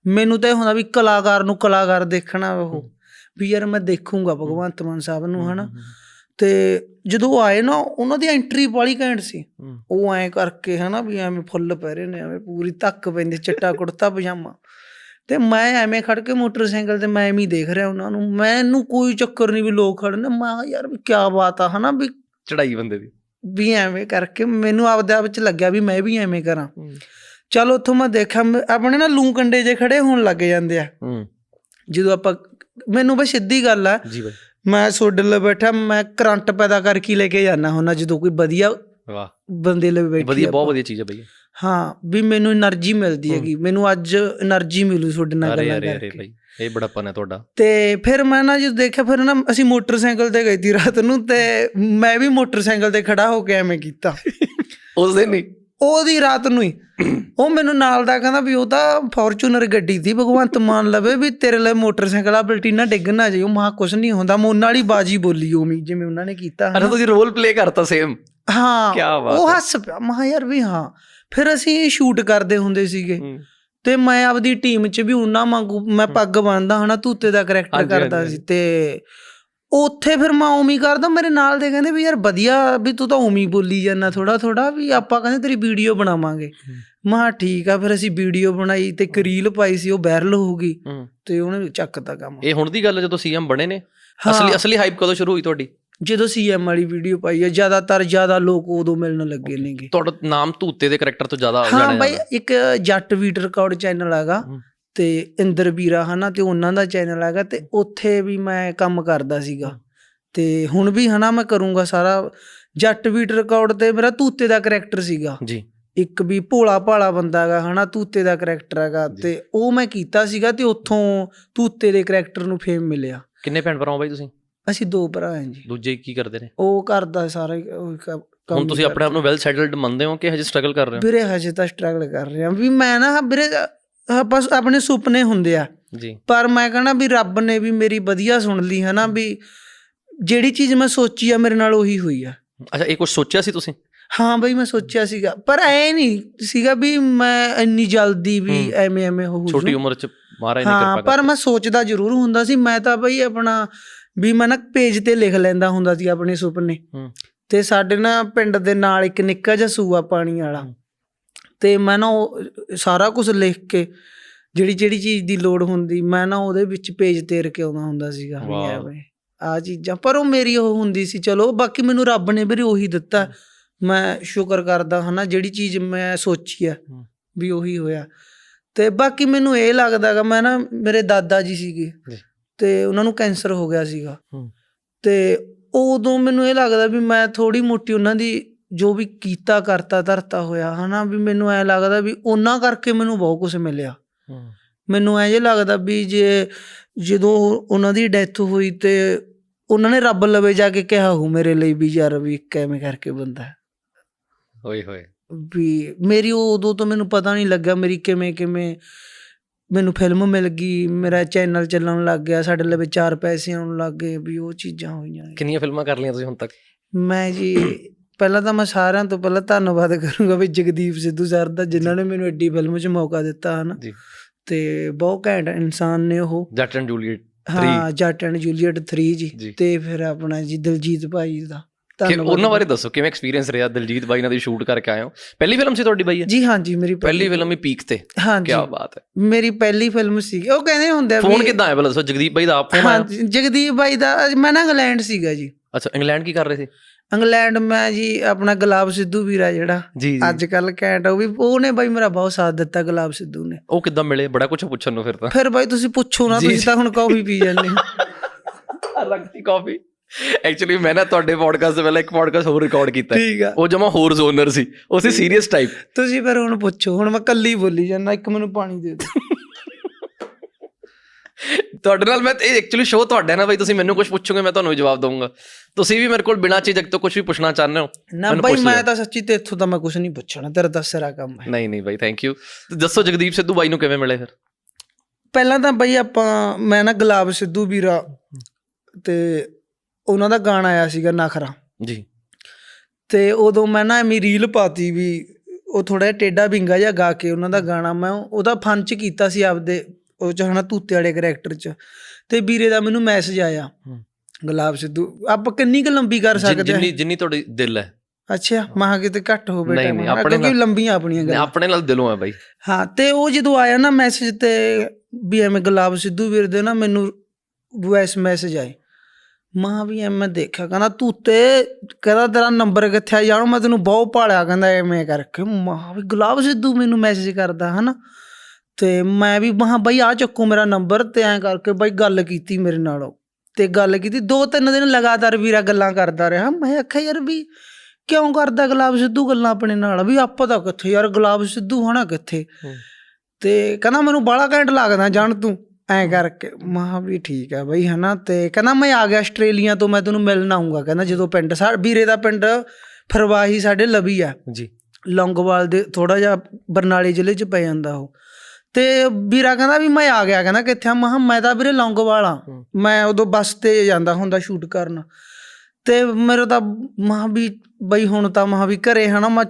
ਮੈਨੂੰ ਤਾਂ ਇਹ ਹੁੰਦਾ ਵੀ ਕਲਾਕਾਰ ਨੂੰ ਕਲਾਕਾਰ ਦੇਖਣਾ ਉਹ। ਵੀ ਯਾਰ ਮੈਂ ਦੇਖੂੰਗਾ ਭਗਵੰਤ ਮਾਨ ਸਾਹਿਬ ਨੂੰ ਹਨਾ। ਤੇ ਜਦੋਂ ਆਏ ਨਾ ਉਹਨਾਂ ਦੀ ਐਂਟਰੀ ਵਾਲੀ ਘੈਂਟ ਸੀ। ਉਹ ਐਂ ਕਰਕੇ ਹਨਾ ਵੀ ਐਵੇਂ ਫੁੱਲ ਪੈ ਰਹੇ ਨੇ ਐਵੇਂ ਪੂਰੀ ਧੱਕ ਪੈਂਦੀ ਚਿੱਟਾ ਕੁੜਤਾ ਪਜਾਮਾ। ਤੇ ਮੈਂ ਐਵੇਂ ਖੜ ਕੇ ਮੋਟਰਸਾਈਕਲ ਤੇ ਮੈਂ ਐਵੇਂ ਦੇਖ ਰਿਹਾ ਉਹਨਾਂ ਨੂੰ। ਮੈਨੂੰ ਕੋਈ ਚੱਕਰ ਨਹੀਂ ਵੀ ਲੋਕ ਖੜੇ ਨੇ ਮੈਂ ਯਾਰ ਵੀ ਕੀ ਬਾਤ ਆ ਹਨਾ ਵੀ ਚੜਾਈ ਬੰਦੇ ਦੀ। ਵੀ ਐਵੇਂ ਕਰਕੇ ਮੈਨੂੰ ਆਪਦੇ ਆਪ ਵਿੱਚ ਲੱਗਿਆ ਵੀ ਮੈਂ ਵੀ ਐਵੇਂ ਕਰਾਂ। ਚਲ ਉੱਥੋਂ ਮੈਂ ਦੇਖਿਆ ਆਪਣੇ ਨਾ ਲੂ ਕੰਡੇ ਜੇ ਖੜੇ ਹੋਣ ਲੱਗ ਜਾਂਦੇ ਆ। ਜਦੋਂ ਆਪਾਂ ਮੈਨੂੰ ਬਸ ਸਿੱਧੀ ਗੱਲ ਆ ਜੀ ਬਾਈ। ਮੈਂ ਸੋਡੇ ਲਈ ਬੈਠਾ ਮੈਂ ਕਰੰਟ ਪੈਦਾ ਕਰਕੇ ਲੈ ਕੇ ਜਾਣਾ ਹੁੰਦਾ ਜਦੋਂ ਕੋਈ ਵਧੀਆ ਵਾਹ। ਬੰਦੇ ਲੈ ਬੈਠੇ ਵਧੀਆ ਬਹੁਤ ਵਧੀਆ ਚੀਜ਼ ਹੈ ਬਈ। ਹਾਂ ਵੀ ਮੈਨੂੰ એનર્ਜੀ ਮਿਲਦੀ ਹੈਗੀ ਮੈਨੂੰ ਅੱਜ એનર્ਜੀ ਮਿਲੂ ਤੁਹਾਡੇ ਨਾਲ ਗੱਲ ਕਰਕੇ ਅਰੇ ਅਰੇ ਭਾਈ ਇਹ ਬੜਾਪਨ ਹੈ ਤੁਹਾਡਾ। ਤੇ ਫਿਰ ਮੈਂ ਨਾ ਜਦੋਂ ਦੇਖਿਆ ਫਿਰ ਨਾ ਅਸੀਂ ਮੋਟਰਸਾਈਕਲ ਤੇ ਗਏ ਸੀ ਰਾਤ ਨੂੰ ਤੇ ਮੈਂ ਵੀ ਮੋਟਰਸਾਈਕਲ ਤੇ ਖੜਾ ਹੋ ਕੇ ਐਵੇਂ ਕੀਤਾ। ਉਸ ਦਿਨ ਨਹੀਂ ਉਹਦੀ ਰਾਤ ਨੂੰ ਹੀ। ਉਹ ਮੈਨੂੰ ਨਾਲ ਦਾ ਕਹਿੰਦਾ ਵੀ ਉਹ ਤਾਂ ਫੋਰਚੂਨਰ ਗੱਡੀ ਸੀ ਭਗਵੰਤ ਮਾਨ ਲਵੇ ਵੀ ਤੇਰੇ ਲਈ ਮੋਟਰਸਾਈਕਲ ਆ ਬਲਟੀਨਾ ਡਿੱਗ ਨਾ ਜਾਈਓ ਮਾ ਕੁਛ ਨਹੀਂ ਹੁੰਦਾ ਮੈਂ ਉਹਨਾਂ ਵਾਲੀ ਬਾਜੀ ਬੋਲੀ ਉਵੇਂ ਜਿਵੇਂ ਉਹਨਾਂ ਨੇ ਕੀਤਾ ਅਰੇ। ਤੁਸੀਂ ਰੋਲ ਪਲੇ ਕਰਤਾ ਸੇਮ ਹਾਂ ਉਹ ਹੈ। ਹੱਸ ਪਿਆ ਮੈਂ ਕਿਹਾ ਯਾਰ ਵੀ ਹਾਂ। ਫਿਰ ਅਸੀਂ ਸ਼ੂਟ ਕਰਦੇ ਹੁੰਦੇ ਸੀਗੇ। ਤੇ ਮੈਂ ਆਪਦੀ ਟੀਮ 'ਚ ਵੀ ਉਹਨਾਂ ਵਾਂਗੂ ਮੈਂ ਪੱਗ ਬੰਨਦਾ ਹਨਾ ਤੂਤੇ ਦਾ ਕਰੈਕਟਰ ਕਰਦਾ ਸੀ ਤੇ ਉੱਥੇ ਫਿਰ ਮੈਂ ਹੀ ਕਰਦਾ ਮੇਰੇ ਨਾਲ ਦੇ ਕਹਿੰਦੇ ਵੀ ਯਾਰ ਵਧੀਆ ਵੀ ਤੂੰ ਤਾਂ ਹੀ ਬੋਲੀ ਜਾਂਦਾ ਥੋੜਾ ਥੋੜਾ ਵੀ ਆਪਾਂ ਕਹਿੰਦੇ ਤੇਰੀ ਵੀਡੀਓ ਬਣਾਵਾਂਗੇ। ਮੈਂ ਠੀਕ ਆ ਫਿਰ ਅਸੀਂ ਵੀਡੀਓ ਬਣਾਈ ਤੇ ਇੱਕ ਰੀਲ ਪਾਈ ਸੀ ਉਹ ਵਾਇਰਲ ਹੋ ਗਈ ਤੇ ਉਹਨੇ ਚੱਕਤਾ ਕੰਮ। ਇਹ ਹੁਣ ਦੀ ਗੱਲ ਜਦੋਂ ਸੀਐਮ ਬਣੇ ਨੇ। ਅਸਲੀ ਅਸਲੀ ਹਾਈਪ ਕਦੋਂ ਸ਼ੁਰੂ ਹੋਈ ਤੁਹਾਡੀ? ਜਦੋਂ ਸੀਐਮ ਵਾਲੀ ਵੀਡੀਓ ਪਾਈ ਹੈ ਜ਼ਿਆਦਾਤਰ ਜ਼ਿਆਦਾ ਲੋਕ ਉਦੋਂ ਮਿਲਣ ਲੱਗੇ ਨੇਗੇ। ਤੁਹਾਡਾ ਨਾਮ ਧੂਤੇ ਦੇ ਕੈਰੈਕਟਰ ਤੋਂ ਜ਼ਿਆਦਾ ਹਾਂ ਜਾਣਿਆ ਬਾਈ ਜਾਂਦਾ। ਇੱਕ ਜੱਟ ਵੀਟ ਰਿਕਾਰਡ ਚੈਨਲ ਹੈਗਾ ਹੂੰ। ਤੇ ਇੰਦਰ ਵੀਰਾ ਹਨਾ ਤੇ ਉਹਨਾਂ ਦਾ ਚੈਨਲ ਹੈਗਾ ਤੇ ਉੱਥੇ ਵੀ ਮੈਂ ਕੰਮ ਕਰਦਾ ਸੀਗਾ। ਤੇ ਹੁਣ ਵੀ ਹਨਾ ਮੈਂ ਕਰੂੰਗਾ ਸਾਰਾ। ਜੱਟ ਵੀਟ ਰਿਕਾਰਡ ਤੇ ਮੇਰਾ ਤੂਤੇ ਦਾ ਕੈਰੈਕਟਰ ਸੀਗਾ। ਜੀ। ਇੱਕ ਵੀ ਭੋਲਾ ਭਾਲਾ ਬੰਦਾ ਹੈਗਾ ਹਨਾ ਤੂਤੇ ਦਾ ਕੈਰੈਕਟਰ ਹੈਗਾ। ਤੇ ਉਹ ਮੈਂ ਕੀਤਾ ਸੀਗਾ ਤੇ ਉੱਥੋਂ ਤੂਤੇ ਦੇ ਕੈਰੈਕਟਰ ਨੂੰ ਫੇਮ ਮਿਲਿਆ। ਕਿੰਨੇ ਭੈਣ ਭਰਾ ਹੋ ਬਾਈ ਤੁਸੀਂ? ਅਸੀਂ ਦੋ ਭਰਾ ਹਾਂ ਜੀ। ਦੂਜੇ ਕੀ ਕਰਦੇ ਨੇ? ਉਹ ਕਰਦਾ ਸਾਰਾ ਹੀ ਉਹ ਕ- ਕੰਮ ਹੁਣ ਤੁਸੀਂ ਆਪਣੇ ਆਪ ਨੂੰ ਵੈਲ ਸੈਟਲਡ ਮੰਨਦੇ ਹੋ ਕਿ ਹਜੇ ਸਟਰਗਲ ਕਰ ਰਹੇ ਹੋ? ਵੀਰੇ ਹਜੇ ਤਾਂ ਸਟਰਗਲ ਕਰ ਰਿਹਾ ਵੀ ਮੈਂ ਨਾ ਵੀਰੇ ਬਸ ਆਪਣੇ ਸੁਪਨੇ ਹੁੰਦੇ ਆ। ਜੀ। ਪਰ ਮੈਂ ਕਹਣਾ ਵੀ ਰੱਬ ਨੇ ਵੀ ਮੇਰੀ ਵਧੀਆ ਸੁਣ ਲਈ ਹਨਾ ਵੀ ਜਿਹੜੀ ਚੀਜ਼ ਮੈਂ ਸੋਚੀ ਆ ਮੇਰੇ ਨਾਲ ਉਹੀ ਹੋਈ ਆ। ਅੱਛਾ ਇਹ ਕੁਝ ਸੋਚਿਆ ਸੀ ਤੁਸੀਂ? ਹਾਂ ਬਈ ਮੈਂ ਸੋਚਿਆ ਸੀਗਾ। ਪਰ ਐ ਨਹੀਂ ਸੀਗਾ ਵੀ ਮੈਂ ਇੰਨੀ ਜਲਦੀ ਵੀ ਹੂੰ। ਐਵੇਂ ਐਵੇਂ ਹੋ ਛੋਟੀ ਉਮਰ ਚ ਮਹਾਰਾਜ ਨੇ ਹਾਂ ਕਿਰਪਾ ਪਰ ਮੈਂ ਸੋਚਦਾ ਜ਼ਰੂਰ ਹੁੰਦਾ ਸੀ ਮੈਂ ਤਾਂ ਬਈ ਆਪਣਾ ਵੀ ਮੈਂ ਨਾ ਪੇਜ ਤੇ ਲਿਖ ਲੈਂਦਾ ਹੁੰਦਾ ਸੀ ਆਪਣੇ ਸੁਪਨੇ ਹੂੰ। ਤੇ ਸਾਡੇ ਨਾ ਪਿੰਡ ਦੇ ਨਾਲ ਇੱਕ ਨਿੱਕਾ ਜਿਹਾ ਸੂਆ ਪਾਣੀ ਵਾਲਾ ਹੂੰ। ਤੇ ਮੈਂ ਨਾ ਸਾਰਾ ਕੁਝ ਲਿਖ ਕੇ ਜਿਹੜੀ ਜਿਹੜੀ ਚੀਜ਼ ਦੀ ਲੋੜ ਹੁੰਦੀ ਮੈਂ ਨਾ ਉਹਦੇ ਵਿੱਚ ਪੇਜ ਤੇਰ ਕੇ ਆਉਂਦਾ ਹੁੰਦਾ ਸੀਗਾ ਵੀ। ਐਵੇਂ ਆ ਚੀਜ਼ਾਂ ਪਰ ਉਹ ਮੇਰੀ ਉਹ ਹੁੰਦੀ ਸੀ ਚਲੋ ਬਾਕੀ ਮੈਨੂੰ ਰੱਬ ਨੇ ਵੀਰੇ ਉਹੀ ਦਿੱਤਾ ਮੈਂ ਸ਼ੁਕਰ ਕਰਦਾ ਹਨਾ ਜਿਹੜੀ ਚੀਜ਼ ਮੈਂ ਸੋਚੀ ਆ ਹੂੰ। ਵੀ ਉਹੀ ਹੋਇਆ ਤੇ ਬਾਕੀ ਮੈਨੂੰ ਇਹ ਲੱਗਦਾਗਾ ਮੈਂ ਨਾ ਮੇਰੇ ਦਾਦਾ ਜੀ ਸੀਗੇ। ਤੇ ਉਹਨਾਂ ਨੂੰ ਕੈਂਸਰ ਹੋ ਗਿਆ ਸੀਗਾ। ਤੇ ਉਦੋਂ ਮੈਨੂੰ ਇਹ ਲੱਗਦਾ ਵੀ ਮੈਂ ਥੋੜੀ ਮੋਟੀ ਉਹਨਾਂ ਦੀ ਜੋ ਵੀ ਕੀਤਾ ਕਰਤਾ ਧਰਤਾ ਹੋਇਆ ਹਨਾ ਵੀ ਮੈਨੂੰ ਐ ਲੱਗਦਾ ਵੀ ਉਹਨਾਂ ਕਰਕੇ ਮੈਨੂੰ ਬਹੁਤ ਕੁਝ ਮਿਲਿਆ ਮੈਨੂੰ ਐ ਜੇ ਲੱਗਦਾ ਵੀ ਜੇ ਜਦੋਂ ਉਹਨਾਂ ਦੀ ਡੈਥ ਹੋਈ ਤੇ ਉਹਨਾਂ ਨੇ ਰੱਬ ਲਵੇ ਜਾ ਕੇ ਕਿਹਾ ਹੋ ਮੇਰੇ ਲਈ ਵੀ ਯਾਰ ਵੀ ਕਿਵੇਂ ਕਰਕੇ ਬੰਦਾ। ਹੋਏ ਹੋਏ ਵੀ ਮੇਰੀ ਉਹ ਉਦੋਂ ਤੋਂ ਮੈਨੂੰ ਪਤਾ ਨਹੀਂ ਲੱਗਾ ਮੇਰੀ ਕਿਵੇਂ ਕਿਵੇਂ ਮੈਨੂੰ ਫਿਲਮ ਮਿਲ ਗਈ ਮੇਰਾ ਚੈਨਲ ਚੱਲਣ ਲੱਗ ਗਿਆ ਸਾਡੇ ਲਵੇ ਚਾਰ ਪੈਸੇ ਆਉਣ ਲੱਗ ਗਏ ਵੀ ਉਹ ਚੀਜ਼ਾਂ ਹੋਈਆਂ ਕਿੰਨੀਆਂ ਫਿਲਮਾਂ ਕਰ ਲਈਆਂ ਤੁਸੀਂ ਹੁਣ ਤੱਕ? ਮੈਂ ਜੀ ਪਹਿਲਾਂ ਤਾਂ ਮੈਂ ਸਾਰਿਆਂ ਤੋਂ ਪਹਿਲਾਂ ਧੰਨਵਾਦ ਕਰੂੰਗਾ ਵੀ ਜਗਦੀਪ ਸਿੱਧੂ ਸਰ ਦਾ ਜਿਨ੍ਹਾਂ ਨੇ ਮੈਨੂੰ ਐਡੀ ਫਿਲਮ 'ਚ ਮੌਕਾ ਦਿੱਤਾ ਹਨ। ਜੀ। ਤੇ ਬਹੁਤ ਘੈਂਟ ਇਨਸਾਨ ਨੇ ਉਹ। ਜੱਟ ਐਂਡ ਜੂਲੀਅਟ ਹਾਂ ਜੱਟ ਐਂਡ ਜੂਲੀਅਟ 3 ਜੀ। ਜੀ। ਤੇ ਫਿਰ ਆਪਣਾ ਜੀ ਦਿਲਜੀਤ ਭਾਈ ਦਾ। ਕਿ ਉਹਨਾਂ ਬਾਰੇ ਦੱਸੋ ਕਿਵੇਂ ਐਕਸਪੀਰੀਅੰਸ ਰਿਹਾ ਦਿਲਜੀਤ ਬਾਈ ਨਾਲ ਦੀ ਸ਼ੂਟ ਕਰਕੇ ਆਏ ਹੋ? ਪਹਿਲੀ ਫਿਲਮ ਸੀ ਤੁਹਾਡੀ ਬਾਈ? ਜੀ ਹਾਂ ਜੀ ਮੇਰੀ ਪਹਿਲੀ ਫਿਲਮ ਹੀ ਪੀਕ ਤੇ। ਹਾਂ ਕੀ ਬਾਤ ਹੈ। ਮੇਰੀ ਪਹਿਲੀ ਫਿਲਮ ਸੀ। ਉਹ ਕਹਿੰਦੇ ਹੁੰਦੇ ਆ ਫੋਨ ਕਿੱਦਾਂ ਆਇਆ? ਪਹਿਲਾਂ ਦੱਸੋ ਜਗਦੀਪ ਬਾਈ ਦਾ ਆਪ ਫੋਨ ਹਾਂ ਆਇਆ? ਜੀ, ਜਗਦੀਪ ਬਾਈ ਦਾ ਮੈਂ ਨਾ ਇੰਗਲੈਂਡ ਸੀਗਾ ਜੀ। ਅੱਛਾ ਇੰਗਲੈਂਡ ਕੀ ਕਰ ਰਹੇ ਸੀ? ਇੰਗਲੈਂਡ ਮੈਂ ਜੀ ਆਪਣਾ ਗੁਲਾਬ ਸਿੱਧੂ ਵੀਰਾ ਜਿਹੜਾ। ਅੱਜ ਕੱਲ ਆ, ਉਹ ਵੀ ਉਹਨੇ ਬਾਈ ਮੇਰਾ ਬਹੁਤ ਸਾਥ ਦਿੱਤਾ ਗੁਲਾਬ ਸਿੱਧੂ ਨੇ। ਉਹ ਕਿੱਦਾਂ ਮਿਲੇ? ਬੜਾ ਕੁਝ ਪੁੱਛਣ ਨੂੰ ਫਿਰ ਤਾਂ। ਫਿਰ ਬਾਈ ਤੁਸੀਂ ਪੁੱਛੋ ਨਾ ਤੁਸੀਂ। ਤਾਂ ਹੁਣ ਕਾਫੀ ਪੀ ਜਾਂਦੇ ਹੋ। ਲੱਗਦੀ ਕਾਫੀ ਐਕਚੁਅਲੀ ਮੈਂ ਨਾ ਤੁਹਾਡੇ ਪੋਡਕਾਸਟ ਤੋਂ ਪਹਿਲਾਂ ਇੱਕ ਪੋਡਕਾਸਟ ਹੋਰ ਰਿਕਾਰਡ ਕੀਤਾ ਹੈ। ਠੀਕ ਆ। ਉਹ ਜਮਾ ਹੋਰ ਜ਼ੋਨਰ ਸੀ। ਉਹ ਸੀ ਸੀਰੀਅਸ ਟਾਈਪ ਤੁਸੀਂ ਫਿਰ ਹੁਣ ਪੁੱਛੋ ਹੁਣ ਮੈਂ ਕੱਲੀ ਬੋਲੀ ਜਾਂਦਾ ਇੱਕ ਮੈਨੂੰ ਪਾਣੀ ਦੇ ਦਿਓ। ਤੁਹਾਡੇ ਨਾਲ ਮੈਂ ਇਹ ਐਕਚੁਅਲੀ ਸ਼ੋਅ ਤੁਹਾਡਾ ਨਾ ਬਾਈ ਤੁਸੀਂ ਮੈਨੂੰ ਕੁਝ ਪੁੱਛੋਗੇ ਮੈਂ ਤੁਹਾਨੂੰ ਜਵਾਬ ਦਊਂਗਾ। ਤੁਸੀਂ ਵੀ ਮੇਰੇ ਕੋਲ ਬਿਨਾਂ ਝਿਜਕ ਤੋਂ ਕੁਝ ਵੀ ਪੁੱਛਣਾ ਚਾਹੁੰਦੇ ਹੋ ਨਾ ਬਾਈ ਮੈਂ। ਤਾਂ ਸੱਚੀ ਤੇ ਇੱਥੋਂ ਤਾਂ ਮੈਂ ਕੁਝ ਨਹੀਂ ਪੁੱਛਣਾ ਤੇਰਾ ਤਾਂ ਸਿਰਾ ਕੰਮ ਹੈ। ਨਹੀਂ ਨਹੀਂ ਬਾਈ ਥੈਂਕ ਯੂ ਦੱਸੋ ਜਗਦੀਪ ਸਿੱਧੂ ਬਾਈ ਨੂੰ ਕਿਵੇਂ ਮਿਲੇ ਫਿਰ? ਪਹਿਲਾਂ ਤਾਂ ਬਾਈ ਆਪਾਂ ਮੈਂ ਨਾ ਗੁਲਾਬ ਸਿੱਧੂ ਵੀਰਾ ਤੇ ਉਹਨਾਂ ਦਾ ਗਾਣਾ ਆਇਆ ਸੀਗਾ ਨਖਰਾ। ਜੀ। ਤੇ ਉਦੋਂ ਮੈਂ ਨਾ ਐਵੇਂ ਰੀਲ ਪਾਤੀ ਵੀ ਉਹ ਥੋੜਾ ਜਿਹਾ ਟੇਡਾ ਬਿੰਗਾ ਜਿਹਾ ਗਾ ਕੇ ਉਹਨਾਂ ਦਾ ਗਾਣਾ ਮੈਂ ਉਹਦਾ ਫਨ ਚ ਕੀਤਾ ਸੀ ਆਪਦੇ ਉਹ ਚ ਹਨਾ ਤੂਤੇ ਵਾਲੇ ਕਰੈਕਟਰ ਚ। ਤੇ ਵੀਰੇ ਦਾ ਮੈਨੂੰ ਮੈਸੇਜ ਆਇਆ। ਹੂੰ। ਗੁਲਾਬ ਸਿੱਧੂ ਆਪਾਂ ਕਿੰਨੀ ਕੁ ਲੰਬੀ ਕਰ ਸਕਦੇ ਜਿੰਨੀ ਹਾਂ ਜਿੰਨੀ ਤੁਹਾਡੀ ਦਿਲ ਹੈ। ਅੱਛਾ ਮਹਾ ਕਿਤੇ ਘੱਟ ਨਹੀਂ, time, ਨਹੀਂ, ਹਾਂ, ਆਪਣੇ ਨਾਲ- ਲੰਬੀਆਂ ਆਪਣੀਆਂ ਗੱਲਾਂ। ਆਪਣੇ ਨਾਲ ਦਿਲੋਂ ਹੈ ਬਾਈ। ਹਾਂ ਤੇ ਉਹ ਜਦੋਂ ਆਇਆ ਨਾ ਮੈਸੇਜ ਤੇ ਵੀ ਐਵੇਂ ਗੁਲਾਬ ਸਿੱਧੂ ਵੀਰ ਦੇ ਨਾ ਮੈਨੂੰ ਵੌਇਸ ਮੈਸੇਜ ਆਏ। ਮਾਂ ਵੀ ਐਵੇਂ ਦੇਖਿਆ ਕਹਿੰਦਾ ਤੂੰ ਤੇ ਕਹਿੰਦਾ ਤੇਰਾ ਨੰਬਰ ਕਿੱਥੇ ਆ ਜਾਣੋ ਮੈਂ ਤੈਨੂੰ ਬਹੁਤ ਭਾਲਿਆ ਕਹਿੰਦਾ ਐਵੇਂ ਕਰਕੇ। ਮਾਂ ਵੀ ਗੁਲਾਬ ਸਿੱਧੂ ਮੈਨੂੰ ਮੈਸੇਜ ਕਰਦਾ ਹਨਾ। ਤੇ ਮੈਂ ਵੀ ਮਹਾ ਬਈ ਆ ਚੱਕੋ ਮੇਰਾ ਨੰਬਰ ਤੇ ਐਂ ਕਰਕੇ ਬਈ ਗੱਲ ਕੀਤੀ ਮੇਰੇ ਨਾਲ। ਤੇ ਗੱਲ ਕੀਤੀ ਦੋ ਤਿੰਨ ਦਿਨ ਲਗਾਤਾਰ ਵੀਰਾ ਗੱਲਾਂ ਕਰਦਾ ਰਿਹਾ। ਮੈਂ ਆਖਿਆ ਯਾਰ ਵੀ ਕਿਉਂ ਕਰਦਾ ਗੁਲਾਬ ਸਿੱਧੂ ਗੱਲਾਂ ਆਪਣੇ ਨਾਲ? ਵੀ ਆਪਾਂ ਤਾਂ ਕਿੱਥੇ ਯਾਰ ਗੁਲਾਬ ਸਿੱਧੂ ਹਨਾ ਕਿੱਥੇ। ਤੇ ਕਹਿੰਦਾ ਮੈਨੂੰ ਬਾਲਾ ਘੈਂਟ ਲੱਗਦਾ ਜਾਣ ਤੂੰ। ਐਂ ਕਰਕੇ ਮਹਾ ਵੀ ਠੀਕ ਹੈ ਬਈ ਹਨਾ ਤੇ ਕਹਿੰਦਾ ਮੈਂ ਆ ਗਿਆ ਆਸਟ੍ਰੇਲੀਆ ਤੋਂ ਮੈਂ ਤੈਨੂੰ ਮਿਲਣ ਆਉਂਗਾ ਕਹਿੰਦਾ ਜਦੋਂ ਪਿੰਡ ਸਾ ਵੀਰੇ ਦਾ ਪਿੰਡ ਫਰਵਾਹੀ ਸਾਡੇ ਲਵੀ ਆ। ਜੀ। ਲੌਂਗੋਵਾਲ ਦੇ ਥੋੜਾ ਜਿਹਾ ਬਰਨਾਲੇ ਜ਼ਿਲ੍ਹੇ 'ਚ ਪੈ ਜਾਂਦਾ ਉਹ। ਤੇ ਵੀਰਾ ਕਹਿੰਦਾ ਵੀ ਮੈਂ ਆ ਗਿਆ ਕਹਿੰਦਾ ਕਿੱਥੇ ਆ? ਮਹਾ ਮੈਂ ਤਾਂ ਵੀਰੇ ਲੌਂਗੋਵਾਲ ਆ। ਮੈਂ ਉਦੋਂ ਬੱਸ ਤੇ ਜਾਂਦਾ ਹੁੰਦਾ ਸ਼ੂਟ ਕਰਨ। ਤੇ ਮੇਰੇ ਤਾਂ ਮਹਾ ਵੀ ਬਈ ਹੁਣ ਤਾਂ ਮਹਾ ਵੀ ਘਰੇ ਹਨਾ ਮੈਂ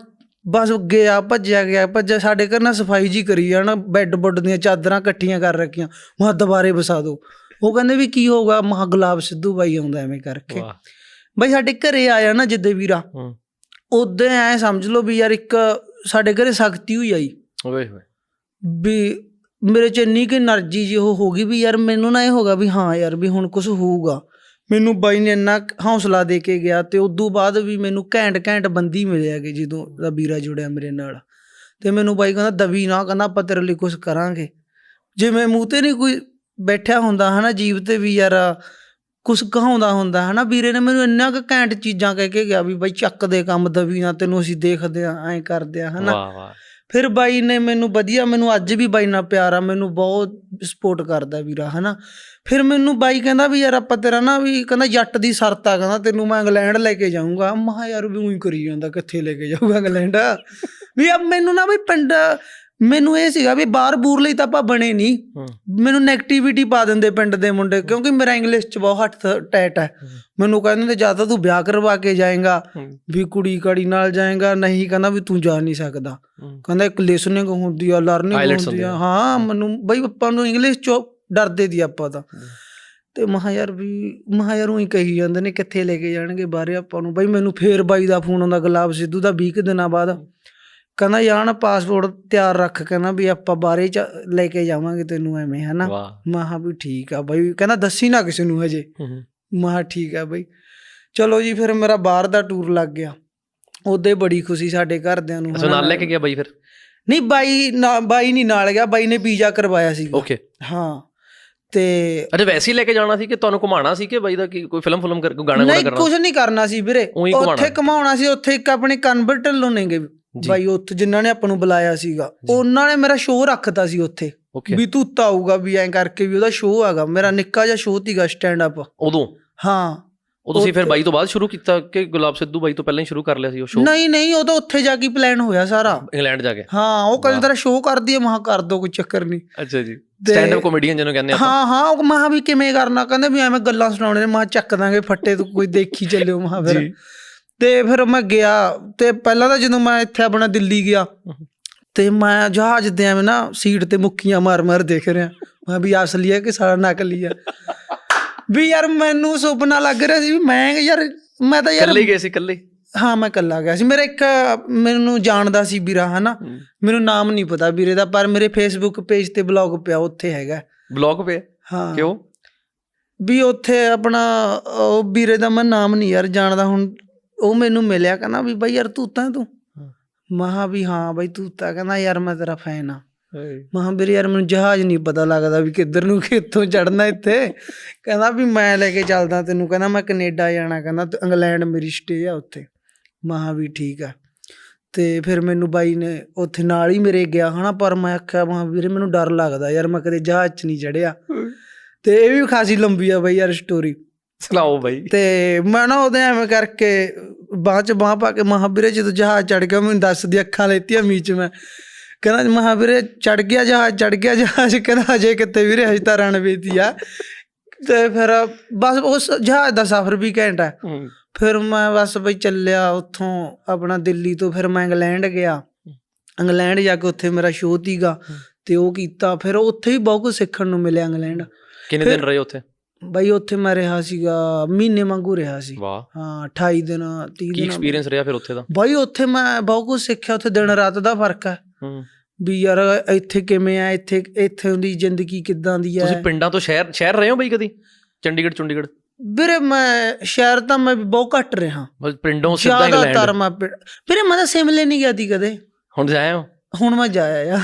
ਬਸ ਗਿਆ ਭੱਜਿਆ ਗਿਆ ਭੱਜਿਆ ਸਾਡੇ ਘਰ ਨਾ ਸਫ਼ਾਈ ਜੀ ਕਰੀ ਜਾਣਾ ਬੈੱਡ ਬੁੱਡ ਦੀਆਂ ਚਾਦਰਾਂ ਇਕੱਠੀਆਂ ਕਰ ਰੱਖੀਆਂ। ਮੈਂ ਦੁਬਾਰੇ ਬਸਾ ਦੋ। ਉਹ ਕਹਿੰਦੇ ਵੀ ਕੀ ਹੋਊਗਾ ਮਹਾ ਗੁਲਾਬ ਸਿੱਧੂ ਬਾਈ ਆਉਂਦਾ ਐਵੇਂ ਕਰਕੇ। ਬਾਈ ਸਾਡੇ ਘਰੇ ਆਇਆ ਨਾ ਜਿੱਦੇ ਵੀਰਾ। ਉਦੋਂ ਐ ਸਮਝ ਲਓ ਵੀ ਯਾਰ ਇੱਕ ਸਾਡੇ ਘਰੇ ਸਖਤੀ ਹੋਈ ਆਈ। ਓਏ ਹੋਏ। ਵੀ ਮੇਰੇ ਚ ਇੰਨੀ ਕਿ એનર્ਜੀ ਜੀ ਉਹ ਹੋ ਗਈ ਵੀ ਯਾਰ ਮੈਨੂੰ ਨਾ ਇਹ ਹੋਗਾ ਵੀ ਹਾਂ ਯਾਰ ਵੀ ਹੁਣ ਕੁਝ ਹੋਊਗਾ। ਮੈਨੂੰ ਬਾਈ ਨੇ ਇੰਨਾ ਹੌਸਲਾ ਦੇ ਕੇ ਗਿਆ ਤੇ ਉਦੋਂ ਬਾਅਦ ਵੀ ਮੈਨੂੰ ਘੈਂਟ ਘੈਂਟ ਬੰਦੀ ਮਿਲਿਆ ਕਿ ਜਦੋਂ ਦਾ ਵੀਰਾ ਜੁੜਿਆ ਮੇਰੇ ਨਾਲ। ਤੇ ਮੈਨੂੰ ਬਾਈ ਕਹਿੰਦਾ, ਦਵੀ ਨਾ, ਕਹਿੰਦਾ ਆਪਾਂ ਤੇਰੇ ਲਈ ਕੁਝ ਕਰਾਂਗੇ। ਜਿਵੇਂ ਮੂੰਹ ਤੇ ਨਹੀਂ ਕੋਈ ਬੈਠਾ ਹੁੰਦਾ ਹਨਾ, ਜੀਵ ਤੇ ਵੀ ਯਾਰ ਕੁਝ ਕਹਾਉਂਦਾ ਹੁੰਦਾ ਹਨਾ, ਵੀਰੇ ਨੇ ਮੈਨੂੰ ਇੰਨਾ ਕੁ ਘੈਂਟ ਚੀਜ਼ਾਂ ਕਹਿ ਕੇ ਗਿਆ ਵੀ ਬਾਈ ਚੱਕ ਦੇ ਕੰਮ ਦਵੀ ਨਾ ਤੈਨੂੰ ਅਸੀਂ ਦੇਖਦੇ ਆ ਐਂ ਕਰਦੇ ਆ ਹਨਾ। ਵਾਹ ਵਾਹ। ਫਿਰ ਬਾਈ ਨੇ ਮੈਨੂੰ ਵਧੀਆ, ਮੈਨੂੰ ਅੱਜ ਵੀ ਬਾਈ ਨਾਲ ਪਿਆਰ ਆ, ਮੈਨੂੰ ਬਹੁਤ ਸਪੋਰਟ ਕਰਦਾ ਵੀਰਾ, ਹਨਾ। ਫਿਰ ਮੈਨੂੰ ਬਾਈ ਕਹਿੰਦਾ ਵੀ ਯਾਰ ਆਪਾਂ ਤੇਰਾ ਨਾ ਵੀ ਕਹਿੰਦਾ ਜੱਟ ਦੀ ਸ਼ਰਤ ਆ, ਕਹਿੰਦਾ ਤੈਨੂੰ ਮੈਂ ਇੰਗਲੈਂਡ ਲੈ ਕੇ ਜਾਊਂਗਾ। ਮਹਾ ਯਾਰ ਵੀ ਉਹੀ ਕਰੀ ਜਾਂਦਾ, ਕਿੱਥੇ ਲੈ ਕੇ ਜਾਊਗਾ ਇੰਗਲੈਂਡ? ਵੀ ਅਬ ਮੈਨੂੰ ਨਾ ਵੀ ਪਿੰਡ ਮੈਨੂੰ ਇਹ ਸੀਗਾ ਵੀ ਬਾਹਰ ਬੂਰ ਲਈ ਤਾਂ ਆਪਾਂ ਬਣੇ ਨਹੀਂ। ਮੈਨੂੰ 네ਗੇਟਿਵਿਟੀ ਪਾ ਦਿੰਦੇ ਪਿੰਡ ਦੇ ਮੁੰਡੇ ਕਿਉਂਕਿ ਮੇਰਾ ਇੰਗਲਿਸ਼ ਚ ਬਹੁਤ ਹੱਥ ਟੈਟ ਹੈ। ਮੈਨੂੰ ਕਹਿੰਦੇ ਨੇ ਜਾਂ ਤਾਂ ਤੂੰ ਵਿਆਹ ਕਰਵਾ ਕੇ ਜਾਏਗਾ ਵੀ ਕੁੜੀ ਕੜੀ ਨਾਲ ਜਾਏਗਾ ਨਹੀਂ ਕਹਿੰਦਾ ਵੀ ਤੂੰ ਜਾ ਨਹੀਂ ਸਕਦਾ। ਕਹਿੰਦਾ ਇੱਕ ਲਿਸਨਿੰਗ ਹੁੰਦੀ ਆ ਲਰਨਿੰਗ ਹੁੰਦੀ ਆ। ਹਾਂ ਮੈਨੂੰ ਬਈ ਆਪਾਂ ਨੂੰ ਇੰਗਲਿਸ਼ ਚੋਂ ਡਰਦੇ ਦੀ ਆਪਾਂ ਤਾਂ। ਤੇ ਮਹਾ ਯਾਰ ਵੀ ਮਹਾ ਯਾਰ ਉਹੀ ਕਹੀ ਜਾਂਦੇ ਨੇ ਕਿੱਥੇ ਲੈ ਕੇ ਜਾਣਗੇ ਬਾਹਰੇ ਆਪਾਂ ਨੂੰ। ਬਈ ਮੈਨੂੰ ਫੇਰ ਬਾਈ ਦਾ ਫੋਨ ਆਉਂਦਾ ਗੁਲਾਬ ਸਿੱਧੂ ਦਾ 20 ਕੁ ਦਿਨਾਂ ਬਾਅਦ। ਕਹਿੰਦਾ ਯਾਰ ਪਾਸਪੋਰਟ ਤਿਆਰ ਰੱਖ ਕਹਿੰਦਾ ਵੀ ਆਪਾਂ ਬਾਹਰੇ ਚ ਲੈ ਕੇ ਜਾਵਾਂਗੇ ਤੈਨੂੰ ਐਵੇਂ ਹਨਾ? ਮਹਾ ਵੀ ਠੀਕ ਆ ਬਈ। ਕਹਿੰਦਾ ਦੱਸੀ ਨਾ ਕਿਸੇ ਨੂੰ ਹਜੇ। ਮਹਾ ਠੀਕ ਆ ਬਈ। ਚਲੋ ਜੀ ਫਿਰ ਮੇਰਾ ਬਾਹਰ ਦਾ ਟੂਰ ਲੱਗ ਗਿਆ। ਉਹਦੇ ਬੜੀ ਖੁਸ਼ੀ ਸਾਡੇ ਘਰਦਿਆਂ ਨੂੰ ਅਸਾਂ। ਨਾਲ ਲੈ ਕੇ ਗਿਆ ਬਾਈ ਫਿਰ? ਨਹੀਂ ਬਾਈ ਨਾ ਬਾਈ ਨਹੀਂ ਨਾਲ ਗਿਆ ਬਾਈ ਨੇ ਵੀਜ਼ਾ ਕਰਵਾਇਆ ਸੀ ਓਕੇ ਹਾਂ ਤੇ ਅੱਛਾ ਵੈਸੇ ਹੀ ਲੈ ਕੇ ਜਾਣਾ ਸੀ ਕਿ ਤੁਹਾਨੂੰ ਘੁਮਾਉਣਾ ਸੀ ਕਿ ਬਾਈ ਦਾ ਕੀ ਕੋਈ ਫਿਲਮ ਫਿਲਮ ਕਰ ਗਾਣਾ ਗਾਣਾ ਨਹੀਂ ਕਰਨਾ? ਕੁਝ ਨਹੀਂ ਕਰਨਾ ਸੀ ਵੀਰੇ। ਘੁਮਾਉਣਾ। ਉੱਥੇ ਕਮਾਉਣਾ ਸੀ ਉੱਥੇ ਇੱਕ ਆਪਣੇ ਕਨਵਰਟ ਲੋਨੇਗੇ। ਬਾਈ ਉੱਥੇ ਜਿਨ੍ਹਾਂ ਨੇ ਆਪਾਂ ਨੂੰ ਬੁਲਾਇਆ ਸੀਗਾ ਉਹਨਾਂ ਨੇ ਮੇਰਾ ਸ਼ੋਅ ਰੱਖਤਾ ਸੀ ਉੱਥੇ। ਵੀ ਤੂੰ ਆਊਗਾ ਵੀ ਐਂ ਕਰਕੇ ਵੀ ਉਹਦਾ ਸ਼ੋਅ ਹੈਗਾ ਮੇਰਾ ਨਿੱਕਾ ਜਿਹਾ ਸ਼ੋਅ ਸੀਗਾ ਸਟੈਂਡ ਅਪ ਉਦੋਂ? ਹਾਂ। ਉਹ ਤੁਸੀਂ ਫਿਰ ਬਾਈ ਤੋਂ ਬਾਅਦ ਸ਼ੁਰੂ ਕੀਤਾ ਕਿ ਗੁਲਾਬ ਸਿੱਧੂ ਬਾਈ ਤੋਂ ਪਹਿਲਾਂ ਹੀ ਸ਼ੁਰੂ ਕਰ ਲਿਆ ਸੀ ਉਹ ਸ਼ੋਅ ਨਹੀਂ ਨਹੀਂ ਉਹ ਤਾਂ ਉੱਥੇ ਜਾ ਕੇ ਪਲਾਨ ਹੋਇਆ ਸਾਰਾ। ਇੰਗਲੈਂਡ ਜਾ ਕੇ? ਹਾਂ ਉਹ ਕਹਿੰਦੇ ਤੇਰਾ ਸ਼ੋਅ ਕਰਦੀ ਹੈ ਮਹਾ ਕਰ ਦੋ ਕੋਈ ਚੱਕਰ ਨਹੀਂ ਅੱਛਾ ਜੀ। ਸਟੈਂਡ ਅਪ ਕਾਮੇਡੀਅਨ ਜਿਹਨੂੰ ਕਹਿੰਦੇ ਆਪਾਂ। ਹਾਂ ਹਾਂ ਉਹ ਮਹਾ ਵੀ ਕਿਵੇਂ ਕਰਨਾ? ਕਹਿੰਦੇ ਵੀ ਐਵੇਂ ਗੱਲਾਂ ਸੁਣਾਉਣੇ ਨੇ ਮਹਾ ਚੱਕ ਦਾਂਗੇ ਫੱਟੇ ਤੋਂ ਕੋਈ ਦੇਖੀ ਚੱਲਿਓ ਮਹਾ ਫਿਰ। ਤੇ ਫਿਰ ਮੈਂ ਗਿਆ ਤੇ ਪਹਿਲਾਂ ਤਾਂ ਜਦੋਂ ਮੈਂ ਇੱਥੇ ਆਪਣਾ ਦਿੱਲੀ ਗਿਆ ਤੇ ਮੈਂ ਜਹਾਜ਼ ਦੇ ਐਵੇਂ ਨਾ ਸੀਟ ਤੇ ਮੁੱਕੀਆਂ ਮਾਰ ਮਾਰ ਦੇਖ ਰਿਹਾ। ਮੈਂ ਵੀ ਅਸਲੀ ਹੈ ਕਿ ਸਾਰਾ ਨਕਲੀ ਹੈ। ਵੀ ਯਾਰ ਮੈਨੂੰ ਸੁਪਨਾ ਲੱਗ ਰਿਹਾ ਸੀ ਵੀ ਮੈਂ ਯਾਰ ਮੈਂ ਤਾਂ ਯਾਰ ਇਕੱਲੇ ਗਏ ਸੀ ਇਕੱਲੇ? ਹਾਂ ਮੈਂ ਇਕੱਲਾ ਗਿਆ ਸੀ। ਮੇਰਾ ਇੱਕ ਮੈਨੂੰ ਜਾਣਦਾ ਸੀ ਵੀਰਾ ਹਨਾ? ਮੈਨੂੰ ਨਾਮ ਨਹੀਂ ਪਤਾ ਵੀਰੇ ਦਾ ਪਰ ਮੇਰੇ ਫੇਸਬੁੱਕ ਪੇਜ ਤੇ ਬਲੌਗ ਪਿਆ ਉੱਥੇ ਹੈਗਾ। ਬਲੌਗ ਪੇ ਹਾਂ। ਕਿਉਂ? ਵੀ ਉੱਥੇ ਆਪਣਾ ਉਹ ਵੀਰੇ ਦਾ ਮੈਂ ਨਾਮ ਨਹੀਂ ਯਾਰ ਜਾਣਦਾ ਹੁਣ ਉਹ ਮੈਨੂੰ ਮਿਲਿਆ ਕਹਿੰਦਾ ਵੀ ਬਾਈ ਯਾਰ ਤੂੰ ਤਾਂ ਤੂੰ। ਮਹਾ ਵੀ ਹਾਂ ਬਾਈ ਤੂੰ ਤਾਂ ਕਹਿੰਦਾ ਯਾਰ ਮੈਂ ਤੇਰਾ ਫੈਨ ਆ। ਮਹਾ ਵੀਰੇ ਯਾਰ ਮੈਨੂੰ ਜਹਾਜ਼ ਨਹੀਂ ਪਤਾ ਲੱਗਦਾ ਵੀ ਕਿੱਧਰ ਨੂੰ ਕਿੱਥੋਂ ਚੜਨਾ ਇੱਥੇ। ਕਹਿੰਦਾ ਵੀ ਮੈਂ ਲੈ ਕੇ ਚੱਲਦਾ ਤੈਨੂੰ ਕਹਿੰਦਾ ਮੈਂ ਕੈਨੇਡਾ ਜਾਣਾ ਕਹਿੰਦਾ ਤੇ ਇੰਗਲੈਂਡ ਮੇਰੀ ਸਟੇ ਆ ਉੱਥੇ। ਮਹਾ ਵੀ ਠੀਕ ਆ। ਤੇ ਫਿਰ ਮੈਨੂੰ ਬਾਈ ਨੇ ਉੱਥੇ ਨਾਲ ਹੀ ਮੇਰੇ ਗਿਆ ਹਨਾ ਪਰ ਮੈਂ ਆਖਿਆ ਮਹਾ ਵੀਰੇ ਮੈਨੂੰ ਡਰ ਲੱਗਦਾ ਯਾਰ ਮੈਂ ਕਦੇ ਜਹਾਜ਼ 'ਚ ਨਹੀਂ ਚੜਿਆ ਤੇ ਇਹ ਵੀ ਖਾਸੀ ਲੰਬੀ ਆ ਬਈ ਯਾਰ ਸਟੋਰੀ ਸੁਣਾਓ ਬਾਈ। ਤੇ ਮੈਂ ਨਾ ਉਹਦੇ ਐਵੇਂ ਕਰਕੇ ਬਾਅਦ ਚ ਬਾਹ ਪਾ ਕੇ ਮਹਾਵੀਰੇ ਜਦੋਂ ਜਹਾਜ਼ ਚੜ ਗਿਆ ਮੈਨੂੰ ਦੱਸਦੀ ਅੱਖਾਂ ਲੈਤੀਆਂ ਮੀਚ ਮੈਂ। ਕਹਿੰਦਾ ਮਹਾਵੀਰੇ ਚੜ ਗਿਆ ਜਹਾਜ਼ ਚੜ ਗਿਆ ਜਹਾਜ਼। ਕਹਿੰਦਾ ਅਜੇ ਕਿੱਥੇ ਵੀਰੇ ਹਜੇ ਤਾਂ ਰਣਵੇ ਦੀ ਆ। ਤੇ ਫਿਰ ਬਸ ਉਸ ਜਹਾਜ਼ ਦਾ ਸਫ਼ਰ ਵੀ ਘੈਂਟ ਹੈ ਹੂੰ। ਫਿਰ ਮੈਂ ਬਸ ਬਈ ਚੱਲਿਆ ਉੱਥੋਂ ਆਪਣਾ ਦਿੱਲੀ ਤੋਂ ਫਿਰ ਮੈਂ ਇੰਗਲੈਂਡ ਗਿਆ। ਇੰਗਲੈਂਡ ਜਾ ਕੇ ਉੱਥੇ ਮੇਰਾ ਸ਼ੋਅ ਸੀਗਾ। ਤੇ ਉਹ ਕੀਤਾ। ਫਿਰ ਉੱਥੇ ਵੀ ਬਹੁਤ ਕੁਝ ਸਿੱਖਣ ਨੂੰ ਮਿਲਿਆ ਇੰਗਲੈਂਡ। ਕਿੰਨੇ ਦਿਨ ਰਹੇ ਉੱਥੇ? ਬਈ ਉੱਥੇ ਮੈਂ ਰਿਹਾ ਸੀਗਾ ਮਹੀਨੇ ਵਾਂਗੂ ਰਿਹਾ ਸੀ। ਵਾਹ। ਹਾਂ 28 ਦਿਨ 30 ਕੀ ਦਿਨ ਐਕਸਪੀਰੀਅੰਸ ਰਿਹਾ ਫਿਰ ਉੱਥੇ ਦਾ? ਬਾਈ ਉੱਥੇ ਮੈਂ ਬਹੁਤ ਕੁਝ ਸਿੱਖਿਆ ਉੱਥੇ ਦਿਨ ਰਾਤ ਦਾ ਫ਼ਰਕ ਹੈ। ਹੂੰ। ਵੀ ਯਾਰ ਇੱਥੇ ਕਿਵੇਂ ਆ ਇੱਥੇ ਇੱਥੇ ਦੀ ਜ਼ਿੰਦਗੀ ਕਿੱਦਾਂ ਦੀ ਤੁਸੀਂ ਹੈ ਪਿੰਡਾਂ ਤੋਂ ਸ਼ਹਿਰ ਸ਼ਹਿਰ ਰਹੇ ਹੋ ਬਾਈ ਕਦੀ? ਚੰਡੀਗੜ੍ਹ ਚੰਡੀਗੜ੍ਹ? ਵੀਰੇ ਮੈਂ ਸ਼ਹਿਰ ਤਾਂ ਮੈਂ ਬਹੁਤ ਘੱਟ ਰਿਹਾ। ਬਸ ਪਿੰਡੋਂ ਸਿੱਧਾ ਜ਼ਿਆਦਾਤਰ ਇੰਗਲੈਂਡ ਮੈਂ ਪਿੰਡ- ਵੀਰੇ ਮੈਂ ਤਾਂ ਸਿਮਲੇ ਨਹੀਂ ਗਿਆ ਤੀ ਕਦੇ। ਹੁਣ ਹੋ? ਹੁਣ ਮੈਂ ਜਾਇਆ ਆ।